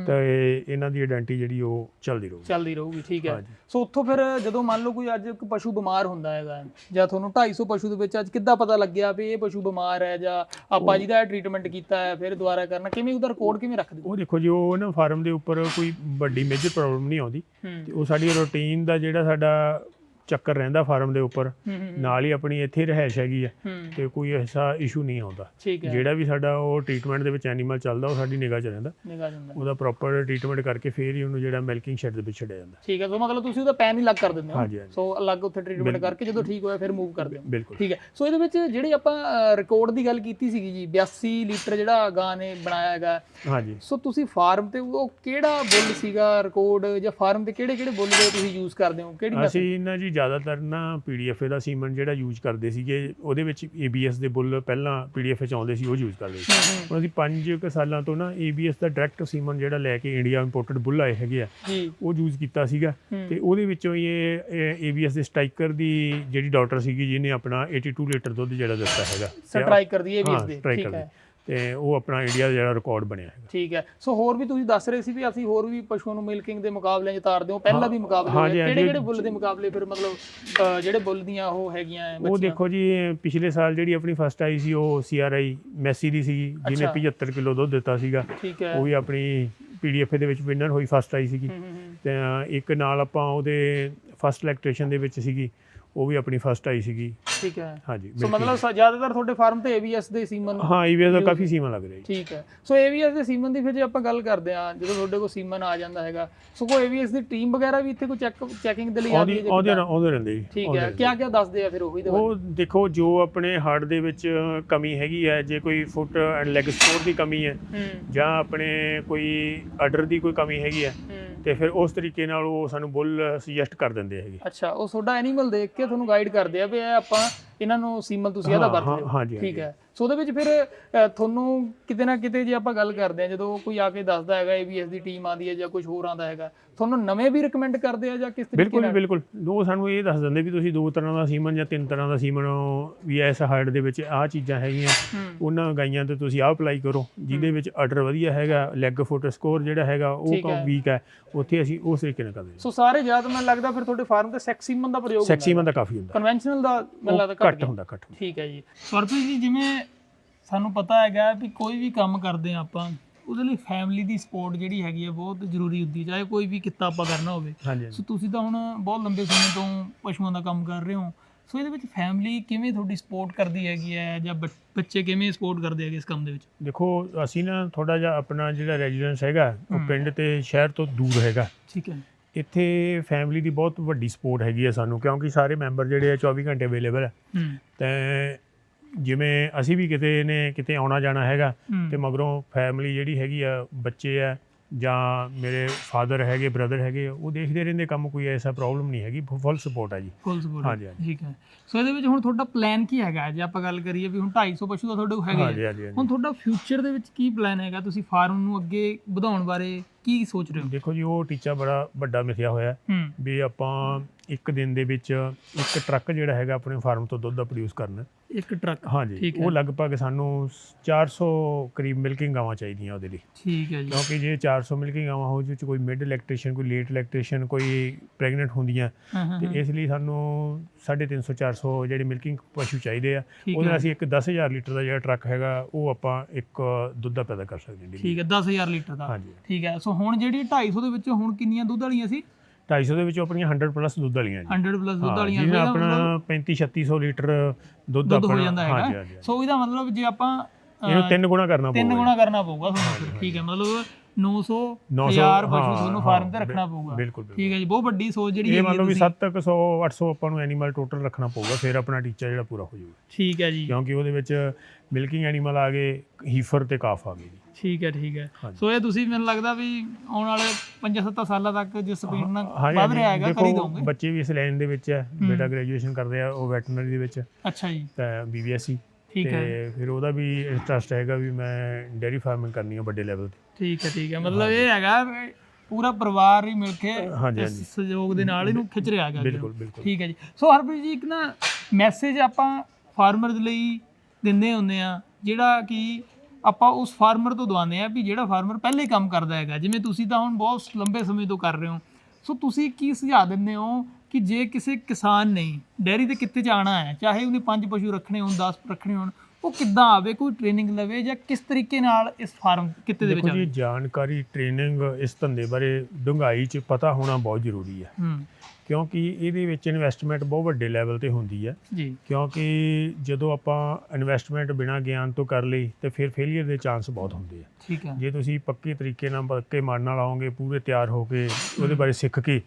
ਤਾਂ ਇਹ- ਇਹਨਾਂ ਦੀ ਆਇਡੈਂਟੀ ਜਿਹੜੀ ਉਹ ਚੱਲਦੀ ਰਹੂਗੀ।
ਚੱਲਦੀ ਰਹੂਗੀ ਠੀਕ ਹੈ। ਸੋ ਉੱਥੋਂ ਫਿਰ ਜਦੋਂ ਮੰਨ ਲਓ ਕੋਈ ਅੱਜ ਇੱਕ ਪਸ਼ੂ ਬਿਮਾਰ ਹੁੰਦਾ ਹੈਗਾ ਜਾਂ ਤੁਹਾਨੂੰ 250 ਪਸ਼ੂ ਦੇ ਵਿੱਚ ਅੱਜ ਕਿੱਦਾਂ ਪਤਾ ਲੱਗਿਆ ਵੀ ਇਹ ਪਸ਼ੂ ਬਿਮਾਰ ਹੈ ਜਾਂ ਆਪਾਂ ਜਿਹਦਾ ਟ੍ਰੀਟਮੈਂਟ ਕੀਤਾ ਹੈ ਫਿਰ ਦੁਬਾਰਾ ਕਰਨਾ ਕਿਵੇਂ ਉਹਦਾ ਰਿਕਾਰਡ ਕਿਵੇਂ ਰੱਖਦੇ
ਉਹ ਦੇਖੋ ਜੀ ਉਹ ਨਾ ਫਾਰਮ ਦੇ ਉੱਪਰ ਕੋਈ ਵੱਡੀ ਮੇਜਰ ਪ੍ਰੋਬਲਮ ਨਹੀਂ ਆਉਂਦੀ। ਤੇ ਉਹ ਸਾਡੀ ਰੂਟੀਨ ਦਾ ਜਿਹੜਾ ਸਾਡਾ ਚੱਕਰ ਰਹਿੰਦਾ ਫਾਰਮ ਦੇ ਉੱਪਰ। ਨਾਲ ਹੀ ਆਪਣੀ ਇੱਥੇ ਰਹਿائش ਹੈਗੀ ਹੈ। ਤੇ ਕੋਈ ਐਸਾ ਇਸ਼ੂ ਨਹੀਂ ਆਉਂਦਾ। ਜਿਹੜਾ ਵੀ ਸਾਡਾ ਉਹ ਟ੍ਰੀਟਮੈਂਟ ਦੇ ਵਿੱਚ ਐਨੀਮਲ ਚੱਲਦਾ ਉਹ ਸਾਡੀ ਨਿਗਾਹ 'ਚ ਰਹਿੰਦਾ। ਉਹਦਾ ਪ੍ਰੋਪਰ ਟ੍ਰੀਟਮੈਂਟ ਕਰਕੇ ਫੇਰ ਹੀ ਉਹਨੂੰ ਜਿਹੜਾ ਮਿਲਕਿੰਗ ਸ਼ੈਡ ਦੇ ਵਿੱਚ ਛੱਡਿਆ ਜਾਂਦਾ।
ਠੀਕ ਹੈ ਸੋ ਮਤਲਬ ਤੁਸੀਂ ਉਹਦਾ ਪੈਨ ਹੀ ਅਲੱਗ ਕਰ ਦਿੰਦੇ ਹੋ। ਸੋ ਅਲੱਗ ਉੱਥੇ ਟ੍ਰੀਟਮੈਂਟ ਕਰਕੇ ਜਦੋਂ ਠੀਕ ਹੋਇਆ ਫਿਰ ਮੂਵ ਕਰ ਦਿੰਦੇ
ਹੋ
ਠੀਕ ਹੈ। ਸੋ ਇਹਦੇ ਵਿੱਚ ਜਿਹੜੀ ਆਪਾਂ ਰਿਕਾਰਡ ਦੀ ਗੱਲ ਕੀਤੀ ਸੀਗੀ ਜੀ 82 ਲੀਟਰ ਜਿਹੜਾ ਗਾਂ ਨੇ ਬਣਾਇਆ ਹੈਗਾ।
ਹਾਂਜੀ।
ਸੋ ਤੁਸੀਂ ਫਾਰਮ ਤੇ ਉਹ ਕਿਹੜਾ ਬੁੱਲ ਸੀਗਾ ਰਿਕਾਰਡ ਜਾਂ ਫਾਰਮ ਤੇ ਕਿਹੜੇ ਕਿਹੜੇ ਬੁੱਲ ਦੇ ਤੁਸੀਂ ਯੂਜ਼ ਕਰਦੇ ਹੋ? ਕਿਹੜੀ
ਅਸੀਂ ਨਾ ਜੀ ਜ਼ਿਆਦਾਤਰ ਨਾ ਪੀਡੀਐਫ ਦਾ ਸੀਮਨ ਜਿਹੜਾ ਯੂਜ਼ ਕਰਦੇ ਸੀਗੇ ਉਹਦੇ ਵਿੱਚ ਏਬੀਐਸ ਦੇ ਬੁੱਲ ਪਹਿਲਾਂ ਪੀਡੀਐਫ ਵਿੱਚ ਆਉਂਦੇ ਸੀ ਉਹ ਯੂਜ਼ ਕਰਦੇ ਸੀ। ਹੁਣ ਅਸੀਂ 5 ਕੁ ਸਾਲਾਂ ਤੋਂ ਨਾ ਏਬੀਐਸ ਦਾ ਡਾਇਰੈਕਟ ਸੀਮਨ ਜਿਹੜਾ ਲੈ ਕੇ ਇੰਡੀਆ ਇੰਪੋਰਟਡ ਬੁੱਲ ਆਏ ਹੈਗੇ ਆ ਉਹ ਯੂਜ਼ ਕੀਤਾ ਸੀਗਾ। ਤੇ ਉਹਦੇ ਵਿੱਚੋਂ ਇਹ ਏਬੀਐਸ ਦੇ ਸਟ੍ਰਾਈਕਰ ਦੀ ਜਿਹੜੀ ਡਾਕਟਰ ਸੀਗੀ ਜਿਹਨੇ ਆਪਣਾ 82 ਲੀਟਰ ਦੁੱਧ ਜਿਹੜਾ ਦਿੱਤਾ ਹੈਗਾ। ਤੇ
ਸਟ੍ਰਾਈਕ ਕਰਦੀ ਹੈ ਵੀ ਇਸ
ਹਾਂ,
ਦੇ ਠੀਕ। ਹੈ।
ਤੇ ਉਹ ਆਪਣਾ ਇੰਡੀਆ ਦਾ ਜਿਹੜਾ ਰਿਕਾਰਡ ਬਣਿਆ ਹੈਗਾ
ਠੀਕ ਹੈ ਸੋ ਹੋਰ ਵੀ ਤੁਸੀਂ ਦੱਸ ਰਹੇ ਸੀ ਵੀ ਅਸੀਂ ਹੋਰ ਵੀ ਪਸ਼ੂਆਂ ਨੂੰ ਮਿਲਕਿੰਗ ਦੇ ਮੁਕਾਬਲਿਆਂ 'ਚ ਤਾਰਦੇ ਹਾਂ ਪਹਿਲਾਂ ਵੀ ਮੁਕਾਬਲੇ ਹੋਏ। ਕਿਹੜੇ ਕਿਹੜੇ ਬੁੱਲ ਦੇ ਮੁਕਾਬਲੇ ਫਿਰ ਮਤਲਬ ਜਿਹੜੇ ਬੁੱਲ ਦੀਆਂ ਉਹ ਹੈਗੀਆਂ
ਉਹ? ਦੇਖੋ ਜੀ ਪਿਛਲੇ ਸਾਲ ਜਿਹੜੀ ਆਪਣੀ ਫਸਟ ਆਈ ਸੀ ਉਹ ਸੀਆਰਆਈ ਮੈਸੀ ਦੀ ਸੀਗੀ ਜਿਹਨੇ
ਅੱਛਾ।
75 ਕਿਲੋ ਦੁੱਧ ਦਿੱਤਾ ਸੀਗਾ
ਠੀਕ ਹੈ
ਉਹ ਵੀ ਆਪਣੀ ਪੀਡੀਐਫ ਦੇ ਵਿੱਚ ਵਿਨਰ ਹੋਈ ਫਸਟ ਆਈ ਸੀਗੀ। ਤੇ ਇੱਕ ਨਾਲ ਆਪਾਂ ਉਹਦੇ ਫਸਟ ਇਲੈਕਟ੍ਰੇਸ਼ਨ ਦੇ ਵਿੱਚ ਸੀਗੀ ਉਹ ਵੀ ਆਪਣੀ ਫਸਟ ਆਈ ਸੀਗੀ।
ਠੀਕ ਹੈ।
ਹਾਂਜੀ
ਸੋ ਮਤਲਬ ਸ- ਜ਼ਿਆਦਾਤਰ ਤੁਹਾਡੇ ਫਾਰਮ ਤੇ ABS ਦੇ ਸੀਮਨ
ਹਾਂ ਈਵੀਐਸ ਦਾ ਕਾਫੀ ਸੀਮਾ ਲੱਗ ਰਿਹਾ ਜੀ।
ਠੀਕ ਹੈ। ਸੋ ABS ਦੇ ਸੀਮਨ ਦੀ ਫਿਰ ਜੇ ਆਪਾਂ ਗੱਲ ਕਰਦੇ ਆ ਜਦੋਂ ਤੁਹਾਡੇ ਕੋਲ ਸੀਮਨ ਆ ਜਾਂਦਾ ਹੈਗਾ ਸੋ ਕੋਈ ABS ਦੀ ਟੀਮ ਵਗੈਰਾ ਵੀ ਇੱਥੇ ਕੋਈ ਚੈੱਕ ਚੈਕਿੰਗ ਦੇ ਲਈ ਆਉਂਦੀ
ਆਉਂਦੇ
ਹੈ ਜਾਂ
ਆਉਂਦੇ
ਕਿੱਦਾਂ?
ਆਉਂਦੇ ਰਹਿੰਦੇ ਜੀ।
ਠੀਕ
ਆਉਂਦੇ
ਹੈ
ਰਹਿੰਦੇ।
ਕਿਆ ਕਿਆ ਦੱਸਦੇ ਆ ਫਿਰ ਉਹੀ ਦੇ ਬਾਰੇ?
ਉਹ ਦੇਖੋ ਜੋ ਆਪਣੇ ਹਾਰਟ ਦੇ ਵਿੱਚ ਕਮੀ ਹੈਗੀ ਹੈ ਜੇ ਕੋਈ ਫੁੱਟ ਐਂਡ ਲੈਗ ਸਪੋਰਟ ਦੀ ਕਮੀ ਹੈ
ਹੂੰ।
ਜਾਂ ਆਪਣੇ ਕੋਈ ਆਰਡਰ ਦੀ ਕੋਈ ਕਮੀ ਹੈਗੀ ਹੈ
ਹੂੰ।
ਤੇ ਫਿਰ ਉਸ ਤਰੀਕੇ ਨਾਲ ਉਹ ਸਾਨੂੰ ਬੁੱਲ ਸੁਜੈਸਟ ਕਰ ਦਿੰਦੇ ਹੈਗੇ।
ਅੱਛਾ ਉਹ ਤੁਹਾਡਾ ਐਨੀਮਲ ਦੇਖ ਕੇ ਤੁਹਾਨੂੰ ਗਾਈਡ ਕਰਦੇ ਆ ਵੀ ਇਹ ਆਪਾਂ ਇਹਨਾਂ ਨੂੰ ਸੀਮਨ ਤੁਸੀਂ ਇਹਦਾ
ਹਾਂ,
ਵਰਤ
ਹਾਂ,
ਲਿਓ
ਹਾਂਜੀ,
ਠੀਕ ਹੈ। ਸੋ ਉਹਦੇ ਵਿੱਚ ਫਿਰ ਅ, ਤੁਹਾਨੂੰ ਕਿਤੇ ਨਾ ਕਿਤੇ ਜੇ ਆਪਾਂ ਗੱਲ ਕਰਦੇ ਆ ਜਦੋਂ ਕੋਈ ਆ ਕੇ ਦੱਸਦਾ ਹੈਗਾ ABS ਦੀ ਟੀਮ ਆਉਂਦੀ ਹੈ ਜਾਂ ਕੁਝ ਹੋਰ ਆਉਂਦਾ ਹੈਗਾ ਤੁਹਾਨੂੰ ਨਵੇਂ ਵੀ ਰეკਮੈਂਡ ਕਰਦੇ ਆ ਜਾਂ ਕਿਸ ਤਰੀਕੇ
ਬਿਲਕੁਲ ਜੀ,
ਨਾਲ?
ਬਿਲਕੁਲ। ਉਹ ਸਾਨੂੰ ਇਹ ਦੱਸ ਦਿੰਦੇ ਵੀ ਤੁਸੀਂ ਦੋ ਤਰ੍ਹਾਂ ਦਾ ਸੀਮਨ ਜਾਂ ਤਿੰਨ ਤਰ੍ਹਾਂ ਦਾ ਸੀਮਨ ਵੀ ਇਸ ਹਾਰਟ ਦੇ ਵਿੱਚ ਆਹ ਚੀਜ਼ਾਂ ਹੈਗੀਆਂ।
ਹੂੰ।
ਉਹਨਾਂ ਗਾਈਆਂ ਤੇ ਤੁਸੀਂ ਆਹ ਅਪਲਾਈ ਕਰੋ ਜਿਹਦੇ ਵਿੱਚ ਆਰਡਰ ਵਧੀਆ ਹੈਗਾ ਲੈਗ ਫੁੱਟ ਸਕੋਰ ਜਿਹੜਾ ਹੈਗਾ ਉਹ
ਠੀਕ ਹੈ।
ਵੀਕ ਹੈ। ਉੱਥੇ ਅਸੀਂ ਉਸ ਤਰੀਕੇ ਨਾਲ ਕਰਦੇ ਹਾਂ।
ਸੋ ਸਾਰੇ ਜ਼ਿਆਦਾ ਮੈਨੂੰ ਲੱਗਦਾ ਫਿਰ ਤੁਹਾਡੇ ਫਾਰਮ ਤੇ ਸੈਕਸ ਸੀਮਨ ਦਾ ਪ੍ਰਯੋਗ
ਸੈਕਸ ਸੀਮਨ ਦਾ ਕਾਫੀ ਹੁੰਦਾ।
ਕਨਵੈਨਸ਼ਨਲ ਦਾ ਮੈਨੂੰ ਲੱਗਦਾ
ਘੱਟ
ਘੱਟ ਗਿਆ।
ਹੁੰਦਾ ਘੱਟ ਹੁੰਦਾ।
ਠੀਕ ਹੈ ਜੀ। ਸਰਪ੍ਰੀਤ ਜੀ ਜਿਵੇਂ ਸਾਨੂੰ ਪਤਾ ਹੈਗਾ ਵੀ ਕੋਈ ਵੀ ਕੰਮ ਕਰਦੇ ਆ ਆਪਾਂ ਉਹਦੇ ਲਈ ਫੈਮਿਲੀ ਦੀ ਸਪੋਰਟ ਜਿਹੜੀ ਹੈਗੀ ਹੈ ਬਹੁਤ ਜ਼ਰੂਰੀ ਹੁੰਦੀ ਹੈ ਚਾਹੇ ਕੋਈ ਵੀ ਕਿੱਤਾ ਆਪਾਂ ਕਰਨਾ ਹੋਵੇ। ਸੋ ਤੁਸੀਂ ਤਾਂ ਹੁਣ ਬਹੁਤ ਲੰਬੇ ਸਮੇਂ ਤੋਂ ਪਸ਼ੂਆਂ ਦਾ ਕੰਮ ਕਰ ਰਹੇ ਹੋ। ਸੋ ਇਹਦੇ ਵਿੱਚ ਫੈਮਿਲੀ ਕਿਵੇਂ ਤੁਹਾਡੀ ਸਪੋਰਟ ਕਰਦੀ ਹੈਗੀ ਹੈ ਜਾਂ ਬੱਚ- ਕਿਵੇਂ ਸਪੋਰਟ ਕਰਦੇ ਹੈਗੇ ਇਸ ਕੰਮ ਦੇ ਵਿੱਚ?
ਦੇਖੋ ਅਸੀਂ ਨਾ ਥੋੜਾ ਜਿਹਾ ਆਪਣਾ ਜਿਹੜਾ ਰੈਜ਼ੀਡੈਂਸ ਹੈਗਾ ਉਹ। ਪਿੰਡ ਤੇ ਸ਼ਹਿਰ ਤੋਂ ਦੂਰ ਹੈਗਾ।
ਠੀਕ ਹੈ।
ਇੱਥੇ ਫੈਮਿਲੀ ਦੀ ਬਹੁਤ ਵੱਡੀ ਸਪੋਰਟ ਹੈਗੀ ਹੈ ਸਾਨੂੰ ਕਿਉਂਕਿ ਸਾਰੇ ਮੈਂਬਰ ਜਿਹੜੇ ਆ 24 ਘੰਟੇ ਅਵੇਲੇਬਲ ਹੈ
ਹੂੰ।
ਤੇ ਜਿਵੇਂ ਅਸੀਂ ਵੀ ਕਿਤੇ ਨੇ ਕਿਤੇ ਆਉਣਾ ਜਾਣਾ ਹੈਗਾ ਤੇ ਮਗਰੋਂ ਫੈਮਿਲੀ ਜਿਹੜੀ ਹੈਗੀ ਆ ਬੱਚੇ ਆ ਜਾਂ ਮੇਰੇ ਫਾਦਰ ਹੈਗੇ ਬ੍ਰਦਰ ਹੈਗੇ ਉਹ ਦੇਖਦੇ ਰਹਿੰਦੇ ਕੰਮ ਕੋਈ ਐਸਾ ਪ੍ਰੋਬਲਮ ਨਹੀਂ ਹੈਗੀ ਫੁੱਲ ਸਪੋਰਟ ਹੈ ਜੀ।
ਫੁੱਲ ਸਪੋਰਟ
ਹਾਂਜੀ, ਹਾਂਜੀ।
ਠੀਕ ਹੈ। ਸੋ ਇਹਦੇ ਵਿੱਚ ਹੁਣ ਤੁਹਾਡਾ ਪਲਾਨ ਕੀ ਹੈਗਾ? ਜੇ ਆਪਾਂ ਗੱਲ ਕਰੀਏ ਵੀ ਹੁਣ 250 ਪਸ਼ੂ ਤਾਂ ਤੁਹਾਡੇ ਕੋਲ ਹੈਗੇ
ਹਾਂਜੀ
ਆ। ਹੁਣ ਤੁਹਾਡਾ ਫਿਊਚਰ ਦੇ ਵਿੱਚ ਕੀ ਪਲਾਨ ਹੈਗਾ? ਤੁਸੀਂ ਫਾਰਮ ਨੂੰ ਅੱਗੇ ਵਧਾਉਣ ਬਾਰੇ ਕੀ ਸੋਚ ਰਹੇ ਹੋ?
ਦੇਖੋ ਜੀ ਉਹ ਟੀਚਾ ਬੜਾ ਵੱਡਾ ਮਿਥਿਆ ਹੋਇਆ। ਵੀ ਆਪਾਂ ਇੱਕ ਦਿਨ ਦੇ ਵਿੱਚ ਇੱਕ ਟਰੱਕ ਜਿਹੜਾ ਹੈਗਾ ਆਪਣੇ ਫਾਰਮ ਤੋਂ ਦੁੱਧ ਦਾ ਪ੍ਰੋਡਿਊਸ ਕਰਨਾ।
ਇੱਕ ਟਰੱਕ।
ਹਾਂਜੀ
ਠੀਕ ਹੈ।
ਉਹ ਲਗਭਗ ਸਾਨੂੰ 400 ਕਰੀਬ ਮਿਲਕਿੰਗ ਗਾਵਾਂ ਚਾਹੀਦੀਆਂ ਉਹਦੇ ਲਈ।
ਠੀਕ ਹੈ ਜੀ।
ਕਿਉਂਕਿ ਜੇ 400 ਮਿਲਕਿੰਗ ਗਾਵਾਂ ਹੋ ਜਿਹਦੇ ਚ ਕੋਈ ਮਿਡ ਇਲੈਕਟ੍ਰੀਸ਼ੀਅਨ ਕੋਈ ਲੇਟ ਇਲੈਕਟ੍ਰੀਸ਼ੀਅਨ ਕੋਈ ਪ੍ਰੈਗਨੈਂਟ ਹੁੰਦੀਆਂ
ਹਾਂ ਹਾਂ
ਤੇ ਇਸ ਲਈ ਸਾਨੂੰ 350 400 ਜਿਹੜੇ ਮਿਲਕਿੰਗ ਪਸ਼ੂ ਚਾਹੀਦੇ ਆ
ਠੀਕ
ਉਹਦੇ ਨਾਲ
ਹੈ
ਅਸੀਂ ਇੱਕ 10000 ਲੀਟਰ ਦਾ ਜਿਹੜਾ ਟਰੱਕ ਹੈਗਾ ਉਹ ਆਪਾਂ ਇੱਕ ਦੁੱਧ ਦਾ ਪੈਦਾ ਕਰ ਸਕਦੇ ਹਾਂ daily।
ਠੀਕ ਹੈ 10000 ਲੀਟਰ ਦਾ।
ਹਾਂਜੀ।
ਠੀਕ ਹੈ ਸੋ ਹੁਣ ਜਿਹੜੀ 250 ਦੇ ਵਿੱਚ ਹੁਣ ਕਿੰਨੀਆਂ ਦੁੱਧ ਵਾਲੀਆਂ ਸੀ?
250 ਦੇ ਵਿੱਚੋਂ ਆਪਣੀਆਂ 100 ਪਲੱਸ ਦੁੱਧ ਵਾਲੀਆਂ ਜੀ।
100 ਪਲੱਸ ਦੁੱਧ ਵਾਲੀਆਂ ਇਹਦਾ
ਆਪਣਾ
ਮਤਲਬ
35 3600 ਲੀਟਰ ਦੁੱਧ
ਹੋ ਜਾਂਦਾ ਹੈਗਾ। ਸੋ ਇਹਦਾ ਮਤਲਬ ਜੇ ਆਪਾਂ
ਇਹਨੂੰ ਤਿੰਨ ਗੁਣਾ ਕਰਨਾ
ਤਿੰਨ
ਪਊਗਾ
ਗੁਣਾ ਕਰਨਾ ਪਊਗਾ ਤੁਹਾਨੂੰ ਠੀਕ ਹੈ ਮਤਲਬ 900
900
1000 ਪਸ਼ੂ ਤੁਹਾਨੂੰ ਫਾਰਮ ਤੇ ਰੱਖਣਾ ਪਊਗਾ। ਠੀਕ ਹੈ ਜੀ ਬਹੁਤ ਵੱਡੀ ਸੋਚ ਜਿਹੜੀ
ਇਹ ਮੰਨ ਲਓ ਵੀ
ਤੁਸੀਂ-
700 800 ਆਪਾਂ ਨੂੰ ਐਨੀਮਲ ਟੋਟਲ ਰੱਖਣਾ ਪਊਗਾ ਫਿਰ ਆਪਣਾ ਟੀਚਾ ਜਿਹੜਾ ਪੂਰਾ ਹੋ ਜਾਊਗਾ।
ਠੀਕ ਹੈ ਜੀ।
ਕਿਉਂਕਿ ਉਹਦੇ ਵਿੱਚ ਮਿਲਕਿੰਗ ਐਨੀਮਲ ਆ ਗਏ ਹੀਫਰ ਤੇ ਕਾਫ ਆ ਗਏ ਜੀ।
ਠੀਕ ਹੈ ਠੀਕ ਹੈ।
ਹਾਂਜੀ।
ਸੋ ਇਹ ਤੁਸੀਂ ਮੈਨੂੰ ਲੱਗਦਾ ਵੀ ਆਉਣ ਵਾਲੇ 5-7 ਸਾਲਾਂ ਤੱਕ ਜਿਸ ਸਪੀਡ ਨਾਲ
ਹਾਂਜੀ,
ਵੱਧ ਰਿਹਾ ਹੈਗਾ
ਦੇਖੋ,
ਕਰੀ ਦੋਗੇ
ਬੱਚੇ ਵੀ ਇਸ ਲਾਈਨ ਦੇ ਵਿੱਚ ਹੈ ਬੇਟਾ ਗ੍ਰੈਜੂਏਸ਼ਨ ਕਰਦੇ ਆ ਉਹ ਵੈਟਰਨਰੀ ਦੇ ਵਿੱਚ।
ਅੱਛਾ ਜੀ।
ਤਾਂ ਬੀਬੀਐਸਸੀ
ਠੀਕ ਹੈ।
ਤੇ ਫਿਰ ਉਹਦਾ ਵੀ ਇੰਟਰਸਟ ਹੈਗਾ ਵੀ ਮੈਂ ਡੇਅਰੀ ਫਾਰਮਿੰਗ ਕਰਨੀ ਹੈ ਵੱਡੇ ਲੈਵਲ ਤੇ।
ਠੀਕ ਹੈ ਠੀਕ ਹੈ। ਮਤਲਬ ਇਹ ਹੈਗਾ ਵੀ ਪੂਰਾ ਪਰਿਵਾਰ ਹੀ ਮਿਲ ਕੇ
ਹਾਂਜੀ,
ਇਸ
ਹਾਂਜੀ।
ਸਹਿਯੋਗ ਦੇ ਨਾਲ ਇਹਨੂੰ ਖਿੱਚ ਰਿਹਾ ਹੈਗਾ ਅੱਗੇ। ਨੂੰ।
ਬਿਲਕੁਲ। ਬਿਲਕੁਲ
ਠੀਕ ਹੈ ਜੀ। ਸੋ ਹਰਪ੍ਰੀਤ ਜੀ ਇੱਕ ਨਾ ਮੈਸੇਜ ਆਪਾਂ ਫਾਰਮਰਸ ਲਈ ਦਿੰਦੇ ਹੁੰਦੇ ਆ ਜਿਹੜਾ ਕਿ ਆਪਾਂ ਉਸ ਫਾਰਮਰ ਤੋਂ ਦਵਾਉਂਦੇ ਆ ਵੀ ਜਿਹੜਾ ਫਾਰਮਰ ਪਹਿਲੇ ਕੰਮ ਕਰਦਾ ਹੈਗਾ ਜਿਵੇਂ ਤੁਸੀਂ ਤਾਂ ਹੁਣ ਬਹੁਤ ਲੰਬੇ ਸਮੇਂ ਤੋਂ ਕਰ ਰਹੇ ਹੋ। ਸੋ ਤੁਸੀਂ ਕੀ ਸੁਝਾਅ ਦਿੰਦੇ ਹੋ ਕਿ ਜੇ ਕਿਸੇ ਕਿਸਾਨ ਨੇ ਡੈਰੀ ਦੇ ਕਿੱਤੇ ਆਉਣਾ ਹੈ ਚਾਹੇ ਉਹਨੇ ਪੰਜ ਪਸ਼ੂ ਰੱਖਣੇ ਹੋਣ 10 ਰੱਖਣੇ ਹੋਣ ਉਹ ਕਿੱਦਾਂ ਆਵੇ ਕੋਈ ਟ੍ਰੇਨਿੰਗ ਲਵੇ ਜਾਂ ਕਿਸ ਤਰੀਕੇ ਨਾਲ ਇਸ ਫਾਰਮ ਕਿੱਤੇ ਦੇ ਵਿੱਚ
ਜੀ ਜਾਣਕਾਰੀ ਟ੍ਰੇਨਿੰਗ ਇਸ ਧੰਦੇ ਬਾਰੇ ਡੂੰਘਾਈ 'ਚ ਪਤਾ ਹੋਣਾ ਬਹੁਤ ਜ਼ਰੂਰੀ ਹੈ।
ਹੂੰ।
ਕਿਉਂਕਿ ਇਹਦੇ ਵਿੱਚ ਇਨਵੈਸਟਮੈਂਟ ਬਹੁਤ ਵੱਡੇ ਲੈਵਲ ਤੇ ਹੁੰਦੀ ਹੈ
ਜੀ।
ਕਿਉਂਕਿ ਜਦੋਂ ਆਪਾਂ ਇਨਵੈਸਟਮੈਂਟ ਬਿਨਾਂ ਗਿਆਨ ਤੋਂ ਕਰ ਲਈ ਤੇ ਫਿਰ ਫੇਲਿਅਰ ਦੇ ਚਾਂਸ ਬਹੁਤ ਹੁੰਦੇ ਆ।
ਠੀਕ ਹੈ
ਜੇ ਤੁਸੀਂ ਪੱਕੇ ਤਰੀਕੇ ਨਾਲ ਪੱਕੇ ਮਨ ਨਾਲ ਆਓਗੇ ਪੂਰੇ ਤਿਆਰ ਹੋ ਕੇ ਉਹਦੇ ਬਾਰੇ ਸਿੱਖ ਕੇ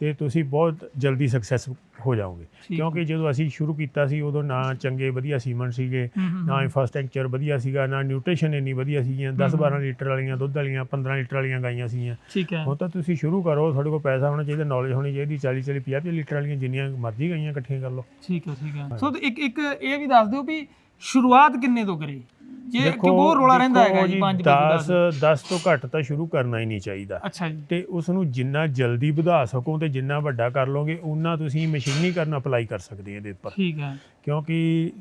ਤੇ ਤੁਸੀਂ ਬਹੁਤ ਜਲਦੀ ਸਕਸੈਸ ਹੋ ਜਾਓਗੇ। ਕਿਉਂਕਿ ਜਦੋਂ ਅਸੀਂ ਸ਼ੁਰੂ ਕੀਤਾ ਸੀ ਉਦੋਂ ਨਾ ਚੰਗੇ ਵਧੀਆ ਸੀਮਨ ਸੀਗੇ ਨਾ ਇਨਫਰਾਸਟ੍ਰਕਚਰ ਵਧੀਆ ਸੀਗਾ ਨਾ ਨਿਊਟ੍ਰੀਸ਼ਨ ਇੰਨੀ ਵਧੀਆ ਸੀਗੀਆਂ 10 12 ਲੀਟਰ ਵਾਲੀਆਂ ਦੁੱਧ ਵਾਲੀਆਂ 15 ਲੀਟਰ ਵਾਲੀਆਂ ਗਾਈਆਂ ਸੀਗੀਆਂ।
ਠੀਕ ਹੈ
ਹੁਣ ਤਾਂ ਤੁਸੀਂ ਸ਼ੁਰੂ ਕਰੋ ਤੁਹਾਡੇ ਕੋਲ ਪੈਸਾ ਹੋਣਾ ਚਾਹੀਦਾ ਨੌਲੇਜ ਹੋਣੀ ਚਾਹੀਦੀ 40 40 50 50 ਲੀਟਰ ਵਾਲੀਆਂ ਜਿੰਨੀਆਂ ਮਰਜ਼ੀ ਗਾਈਆਂ ਇਕੱਠੀਆਂ ਕਰ ਲਓ।
ਠੀਕ ਹੈ ਠੀਕ ਹੈ। ਸੋ ਇੱਕ ਇੱਕ ਇਹ ਵੀ ਦੱਸ ਦਿਓ ਵੀ ਸ਼ੁਰੂਆਤ ਕਿੰਨੇ ਤੋਂ ਕਰੇ? ਜੇ ਕਿ ਬਹੁਤ ਰੋਲਾ ਰਹਿੰਦਾ ਹੈਗਾ ਜੀ 5
10 10 ਤੋਂ ਘੱਟ ਤਾਂ ਸ਼ੁਰੂ ਕਰਨਾ ਹੀ ਨਹੀਂ ਚਾਹੀਦਾ।
ਅੱਛਾ ਜੀ।
ਤੇ ਉਸ ਨੂੰ ਜਿੰਨਾ ਜਲਦੀ ਵਧਾ ਸਕੋ ਤੇ ਜਿੰਨਾ ਵੱਡਾ ਕਰ ਲੋਗੇ ਉਨਾ ਤੁਸੀਂ ਮਸ਼ੀਨੀਕਰਨ ਅਪਲਾਈ ਕਰ ਸਕਦੇ ਹੋ ਇਹਦੇ ਉੱਪਰ।
ਠੀਕ ਹੈ।
ਕਿਉਂਕਿ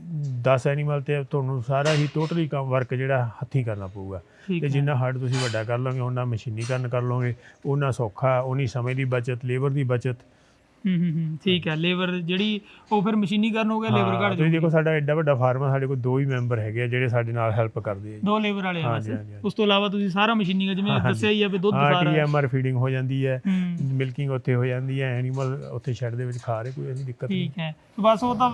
10 ਐਨੀਮਲ ਤੇ ਤੁਹਾਨੂੰ ਸਾਰਾ ਹੀ ਟੋਟਲੀ ਕੰਮ ਵਰਕ ਜਿਹੜਾ ਹੱਥੀਂ ਕਰਨਾ ਪਊਗਾ। ਤੇ ਜਿੰਨਾ ਹਾਰਡ ਤੁਸੀਂ ਵੱਡਾ ਕਰ ਲਓਗੇ ਉਹਨਾਂ ਮਸ਼ੀਨੀਕਰਨ ਕਰ ਲਓਗੇ ਉਹਨਾਂ ਸੌਖਾ ਉਨੀ ਸਮੇਂ ਦੀ ਬਚਤ ਲੇਬਰ ਦੀ ਬਚਤ
ਹੂੰ ਹੂੰ ਹੂੰ ਠੀਕ ਹੈ ਲੇਬਰ ਜਿਹੜੀ ਉਹ ਫਿਰ ਮਸ਼ੀਨੀਕਰਨ ਹੋ ਗਿਆ ਲੇਬਰ ਘੱਟ
ਤੁਸੀਂ
ਜਾਊਗੀ
ਦੇਖੋ ਸਾਡਾ ਐਡਾ ਵੱਡਾ ਫਾਰਮ ਆ ਸਾਡੇ ਕੋਲ ਦੋ ਹੀ ਮੈਂਬਰ ਹੈਗੇ ਆ ਜਿਹੜੇ ਸਾਡੇ ਨਾਲ ਹੈਲਪ ਕਰਦੇ ਆ ਜੀ
ਦੋ ਲੇਬਰ ਵਾਲੇ ਆ
ਹਾਂਜੀ,
ਬਸ
ਹਾਂਜੀ, ਹਾਂਜੀ।
ਉਸ ਤੋਂ ਇਲਾਵਾ ਤੁਸੀਂ ਸਾਰਾ ਮਸ਼ੀਨਿੰਗ ਜਿਵੇਂ
ਹਾਂਜੀ।
ਦੱਸਿਆ ਹੀ ਆ ਵੀ ਦੁੱਧ
ਹਾਂ
ਸਾਰਾ
ਟੀਐਮਆਰ ਫੀਡਿੰਗ ਹੋ ਜਾਂਦੀ ਹੈ
ਹੂੰ
ਮਿਲਕਿੰਗ ਉੱਥੇ ਹੋ ਜਾਂਦੀ ਹੈ ਐਨੀਮਲ ਉੱਥੇ ਸ਼ੈੱਡ ਦੇ ਵਿੱਚ ਖਾ ਰਹੇ ਕੋਈ ਐਸੀ ਦਿੱਕਤ ਨਹੀਂ
ਠੀਕ ਹੈ ਤੇ ਬਸ ਉਹ ਤਾਂ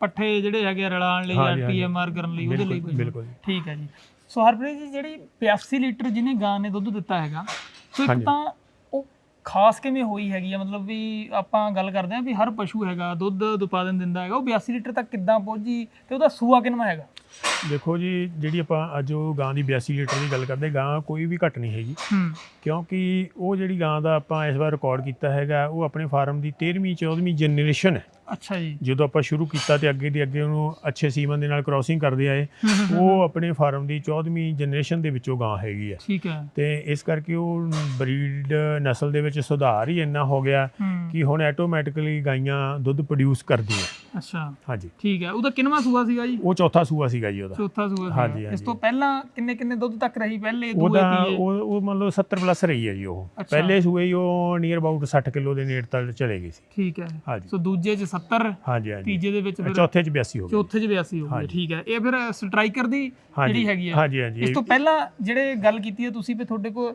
ਪੱਠੇ ਜਿਹੜੇ ਹੈਗੇ ਆ ਰਲਾਉਣ ਲਈ ਜਾਂ
ਹਾਂਜੀ, ਹਾਂਜੀ।
ਪੀਐਮਆਰ ਕਰਨ ਲਈ ਉਹਦੇ ਲਈ
ਬਿਲਕੁਲ।
ਠੀਕ ਹੈ ਜੀ ਸੋ ਹਰਪ੍ਰੀਤ ਜੀ ਜਿਹੜੀ 82 ਲੀਟਰ ਜਿਹਨੇ ਗਾਂ ਨੇ ਦੁੱਧ ਦਿੱਤਾ ਹੈਗਾ ਸੋ ਇੱਕ
ਹਾਂਜੀ।
ਤਾਂ ਖਾਸ ਕਿਵੇਂ ਹੋਈ ਹੈਗੀ ਆ? ਮਤਲਬ ਵੀ ਆਪਾਂ ਗੱਲ ਕਰਦੇ ਹਾਂ ਵੀ ਹਰ ਪਸ਼ੂ ਹੈਗਾ ਦੁੱਧ ਉਤਪਾਦਨ ਦਿੰਦਾ ਹੈਗਾ ਉਹ 82 ਲੀਟਰ ਤੱਕ ਕਿੱਦਾਂ ਪਹੁੰਚੀ ਤੇ ਉਹਦਾ ਸੂਆ ਕਿੰਨਾ ਹੈਗਾ?
ਦੇਖੋ ਜੀ ਜਿਹੜੀ ਆਪਾਂ ਅੱਜ ਉਹ ਗਾਂ ਦੀ 82 ਲੀਟਰ ਦੀ ਗੱਲ ਕਰਦੇ ਗਾਂ ਕੋਈ ਵੀ ਘੱਟ ਨਹੀਂ ਹੈਗੀ। ਕਿਉਂਕਿ ਉਹ ਜਿਹੜੀ ਗਾਂ ਦਾ ਆਪਾਂ ਇਸ ਵਾਰ ਰਿਕਾਰਡ ਕੀਤਾ ਹੈਗਾ ਉਹ ਆਪਣੇ ਫਾਰਮ ਦੀ 13ਵੀਂ 14ਵੀਂ ਜਨਰੇਸ਼ਨ ਹੈ।
ਅੱਛਾ ਜੀ।
ਜਦੋਂ ਆਪਾਂ ਸ਼ੁਰੂ ਕੀਤਾ ਤੇ ਅੱਗੇ ਦੀ ਅੱਗੇ ਉਹਨੂੰ ਅੱਛੇ ਸੀਮਨ ਦੇ ਨਾਲ ਕ੍ਰਾਸਿੰਗ ਕਰਦੇ ਆਏ। ਉਹ ਆਪਣੇ ਫਾਰਮ ਦੀ 14ਵੀਂ ਜਨਰੇਸ਼ਨ ਦੇ ਵਿੱਚੋਂ ਗਾਂ ਹੈਗੀ ਹੈ
ਠੀਕ ਹੈ।
ਤੇ ਇਸ ਕਰਕੇ ਉਹ ਬਰੀਡ ਨਸਲ ਦੇ ਵਿੱਚ ਸੁਧਾਰ ਹੀ ਇੰਨਾ ਹੋ ਗਿਆ ਕਿ ਹੁਣ ਆਟੋਮੈਟਿਕਲੀ ਗਾਈਆਂ ਦੁੱਧ ਪ੍ਰੋਡਿਊਸ ਕਰਦੀਆਂ।
ਅੱਛਾ।
ਹਾਂਜੀ।
ਠੀਕ ਹੈ। ਉਹਦਾ ਕਿੰਨਵਾਂ ਸੂਆ ਸੀਗਾ ਜੀ?
ਉਹ ਚੌਥਾ ਸੂਆ ਸੀਗਾ ਜੀ ਉਹਦਾ।
ਚੌਥਾ ਸੂਆ
ਹਾਂਜੀ,
ਇਸ। ਤੋਂ ਪਹਿਲਾਂ ਕਿੰਨੇ ਕਿੰਨੇ ਦੁੱਧ ਤੱਕ ਰਹੀ? ਪਹਿਲੇ ਦੂਏ ਤੀਏ
ਉਹ ਉਹ ਮੰਨ ਲਓ 70 ਪਲੱਸ ਰਹੀ ਹੈ ਜੀ ਉਹ। ਪਹਿਲੇ ਸੂਏ ਹੀ ਉਹ ਨੀਅਰ ਅਬਾਊਟ 60 ਕਿਲੋ ਦੇ ਨੇੜੇ ਤੱਕ ਚਲੇ ਗਈ ਸੀ।
ਠੀਕ ਹੈ।
ਹਾਂਜੀ।
ਸੋ ਦੂਜੇ ਚ 70
ਹਾਂਜੀ ਹਾਂਜੀ।
ਤੀਜੇ ਦੇ ਵਿੱਚ ਫਿਰ
ਚੌਥੇ ਚ 82 ਹੋ ਗਈ।
ਚੌਥੇ ਚ 82 ਹੋ
ਹਾਂਜੀ।
ਠੀਕ ਹੈ। ਇਹ ਫਿਰ ਸਟ੍ਰਾਈਕਰ ਦੀ ਜਿਹੜੀ ਹੈਗੀ ਆ।
ਹਾਂਜੀ ਹਾਂਜੀ।
ਇਸ ਤੋਂ ਪਹਿਲਾਂ ਜਿਹੜੇ ਗੱਲ ਕੀਤੀ ਹੈ ਤੁਸੀਂ ਵੀ ਤੁਹਾਡੇ ਕੋਲ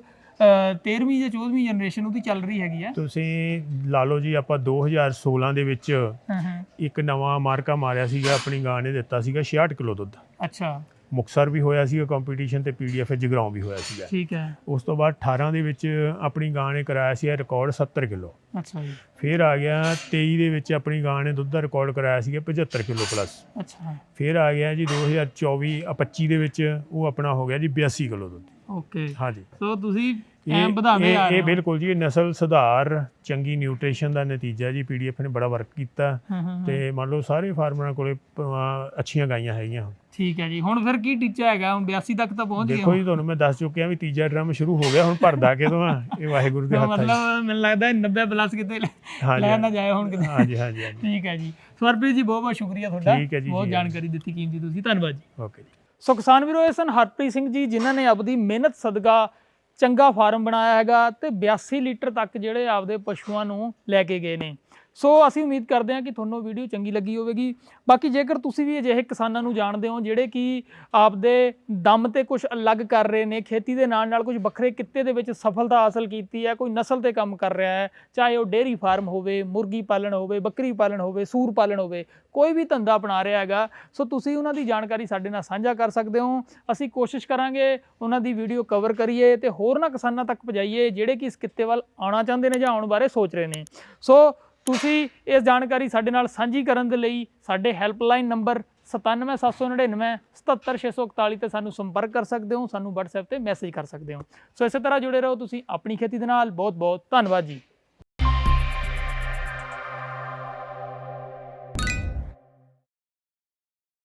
13ਵੀਂ ਜਾਂ 14ਵੀਂ ਜਨਰੇਸ਼ਨ ਉਹਦੀ ਚੱਲ ਰਹੀ ਹੈਗੀ ਆ।
ਤੁਸੀਂ ਲਾ ਲਓ ਜੀ ਆਪਾਂ 2016 ਦੇ ਵਿੱਚ
ਹਾਂ ਹਾਂ।
ਇੱਕ ਨਵਾਂ ਮਾਰਕਾ ਮਾਰਿਆ ਸੀਗਾ ਆਪਣੀ ਗਾਂ ਨੇ ਦਿੱਤਾ ਸੀਗਾ 66 ਕਿਲੋ ਦੁੱਧ।
ਅੱਛਾ।
ਮੁਕਸਰ ਵੀ ਹੋਇਆ ਸੀਗਾ ਕੰਪੀਟੀਸ਼ਨ ਤੇ ਪੀਡੀਐਫ ਜਗਰਾਉਂ ਵੀ ਹੋਇਆ ਸੀਗਾ।
ਠੀਕ ਹੈ।
ਉਸ ਤੋਂ ਬਾਅਦ 18 ਦੇ ਵਿੱਚ ਆਪਣੀ ਗਾਂ ਨੇ ਕਰਾਇਆ ਸੀ ਰਿਕਾਰਡ 70 ਕਿਲੋ।
ਅੱਛਾ ਜੀ।
ਫਿਰ ਆ ਗਿਆ 23 ਦੇ ਵਿੱਚ ਆਪਣੀ ਗਾਂ ਨੇ ਦੁੱਧ ਦਾ ਰਿਕਾਰਡ ਕਰਾਇਆ ਸੀਗਾ 75 ਕਿਲੋ ਪਲੱਸ
ਅੱਛਾ।
ਫਿਰ ਆ ਗਿਆ ਜੀ 2024 ਆ 25 ਦੇ ਵਿੱਚ ਉਹ ਆਪਣਾ ਹੋ ਗਿਆ ਜੀ 82 ਕਿਲੋ ਦੁੱਧ।
ਓਕੇ
ਹਾਂਜੀ।
ਸੋ ਤੁਸੀਂ ਐਂ ਵਧਾਵੇ
ਇਹ-
ਆ
ਇਹ। ਬਿਲਕੁਲ ਜੀ ਇਹ ਨਸਲ ਸੁਧਾਰ ਚੰਗੀ ਨਿਊਟ੍ਰੀਸ਼ਨ ਦਾ ਨਤੀਜਾ ਜੀ ਪੀਡੀਐਫ ਨੇ ਬੜਾ ਵਰਕ ਕੀਤਾ। ਤੇ ਮੰਨ ਲਓ ਸਾਰੇ ਫਾਰਮਰਾਂ ਕੋਲੇ ਅੱਛੀਆਂ ਗਾਈਆਂ ਹੈਗੀਆਂ। ਹੁਣ।
ਠੀਕ ਹੈ ਜੀ। ਹੁਣ ਫਿਰ ਕੀ ਟੀਚਾ ਹੈਗਾ? ਹੁਣ 82 ਤੱਕ ਤਾਂ ਪਹੁੰਚ ਗਏ
ਦੇਖੋ ਜੀ ਤੁਹਾਨੂੰ ਮੈਂ ਦੱਸ ਚੁੱਕਿਆ ਵੀ ਤੀਜਾ ਡਰਮ ਸ਼ੁਰੂ ਹੋ ਗਿਆ ਹੁਣ ਭਰਦਾ ਕਿਦੋਂ ਆ? ਇਹ ਵਾਹਿਗੁਰੂ ਦੇ ਹੱਥ ਹੈ
ਮਤਲਬ ਮੈਨੂੰ ਲੱਗਦਾ 90 ਪਲੱਸ ਕਿਤੇ ਲੈ ਨਾ ਜਾਏ ਹੁਣ ਕਿਤੇ।
ਹਾਂਜੀ ਹਾਂਜੀ
ਠੀਕ ਹੈ ਜੀ। ਸਵਰਪ੍ਰੀਤ ਜੀ ਬਹੁਤ ਬਹੁਤ ਸ਼ੁਕਰੀਆ ਤੁਹਾਡਾ। ਬਹੁਤ ਜਾਣਕਾਰੀ ਦਿੱਤੀ ਕੀਮਤੀ ਤੁਸੀਂ। ਧੰਨਵਾਦ ਜੀ।
ਓਕੇ ਜੀ।
ਸੋ ਕਿਸਾਨ ਵੀਰੋ ਇਹ ਸਨ ਹਰਪ੍ਰੀਤ ਸਿੰਘ ਜੀ ਜਿਨ੍ਹਾਂ ਨੇ ਆਪਦੀ ਮਿਹਨਤ ਸਦਕਾ ਚੰਗਾ ਫਾਰਮ ਬਣਾਇਆ ਹੈਗਾ ਤੇ 82 ਲੀਟਰ ਤੱਕ ਜਿਹੜੇ ਆਪਦੇ ਪਸ਼ੂਆਂ ਨੂੰ ਲੈ ਕੇ ਗਏ ਨੇ। ਸੋ ਅਸੀਂ ਉਮੀਦ ਕਰਦੇ ਹਾਂ ਕਿ ਤੁਹਾਨੂੰ ਵੀਡੀਓ ਚੰਗੀ ਲੱਗੀ ਹੋਵੇਗੀ। ਬਾਕੀ ਜੇਕਰ ਤੁਸੀਂ ਵੀ ਅਜਿਹੇ ਕਿਸਾਨਾਂ ਨੂੰ ਜਾਣਦੇ ਹੋ ਜਿਹੜੇ ਕਿ ਆਪਦੇ ਦਮ ਤੇ ਕੁਝ ਅਲੱਗ ਕਰ ਰਹੇ ਨੇ, ਖੇਤੀ ਦੇ ਨਾਲ ਨਾਲ ਕੁਝ ਵੱਖਰੇ ਕਿੱਤੇ ਦੇ ਵਿੱਚ ਸਫਲਤਾ ਹਾਸਲ ਕੀਤੀ ਹੈ, ਕੋਈ ਨਸਲ ਤੇ ਕੰਮ ਕਰ ਰਿਹਾ ਹੈ, ਚਾਹੇ ਉਹ ਡੇਅਰੀ ਫਾਰਮ ਹੋਵੇ, ਮੁਰਗੀ ਪਾਲਣ ਹੋਵੇ, ਬੱਕਰੀ ਪਾਲਣ ਹੋਵੇ, ਸੂਰ ਪਾਲਣ ਹੋਵੇ, ਕੋਈ ਵੀ ਧੰਦਾ ਅਪਣਾ ਰਿਹਾ ਹੈਗਾ, ਸੋ ਤੁਸੀਂ ਉਹਨਾਂ ਦੀ ਜਾਣਕਾਰੀ ਸਾਡੇ ਨਾਲ ਸਾਂਝਾ ਕਰ ਸਕਦੇ ਹੋ। ਅਸੀਂ ਕੋਸ਼ਿਸ਼ ਕਰਾਂਗੇ ਉਹਨਾਂ ਦੀ ਵੀਡੀਓ ਕਵਰ ਕਰੀਏ ਤੇ ਹੋਰਨਾਂ ਕਿਸਾਨਾਂ ਤੱਕ ਪਹੁੰਚਾਈਏ ਜਿਹੜੇ ਕਿ ਇਸ ਕਿੱਤੇ ਵੱਲ ਆਉਣਾ ਚਾਹੁੰਦੇ ਨੇ ਜਾਂ ਆਉਣ ਬਾਰੇ ਸੋਚ ਰਹੇ ਨੇ। ਸੋ ਤੁਸੀਂ ਇਹ ਜਾਣਕਾਰੀ ਸਾਡੇ ਨਾਲ ਸਾਂਝੀ ਕਰਨ ਦੇ ਲਈ ਸਾਡੇ ਹੈਲਪਲਾਈਨ ਨੰਬਰ 97799 77641 ਤੇ ਸਾਨੂੰ ਸੰਪਰਕ ਕਰ ਸਕਦੇ ਹੋ, ਸਾਨੂੰ WhatsApp ਤੇ ਮੈਸੇਜ ਕਰ ਸਕਦੇ ਹੋ। ਸੋ ਇਸੇ ਤਰ੍ਹਾਂ ਜੁੜੇ ਰਹੋ ਤੁਸੀਂ ਆਪਣੀ ਖੇਤੀ ਦੇ ਨਾਲ। ਬਹੁਤ ਬਹੁਤ ਧੰਨਵਾਦ ਜੀ।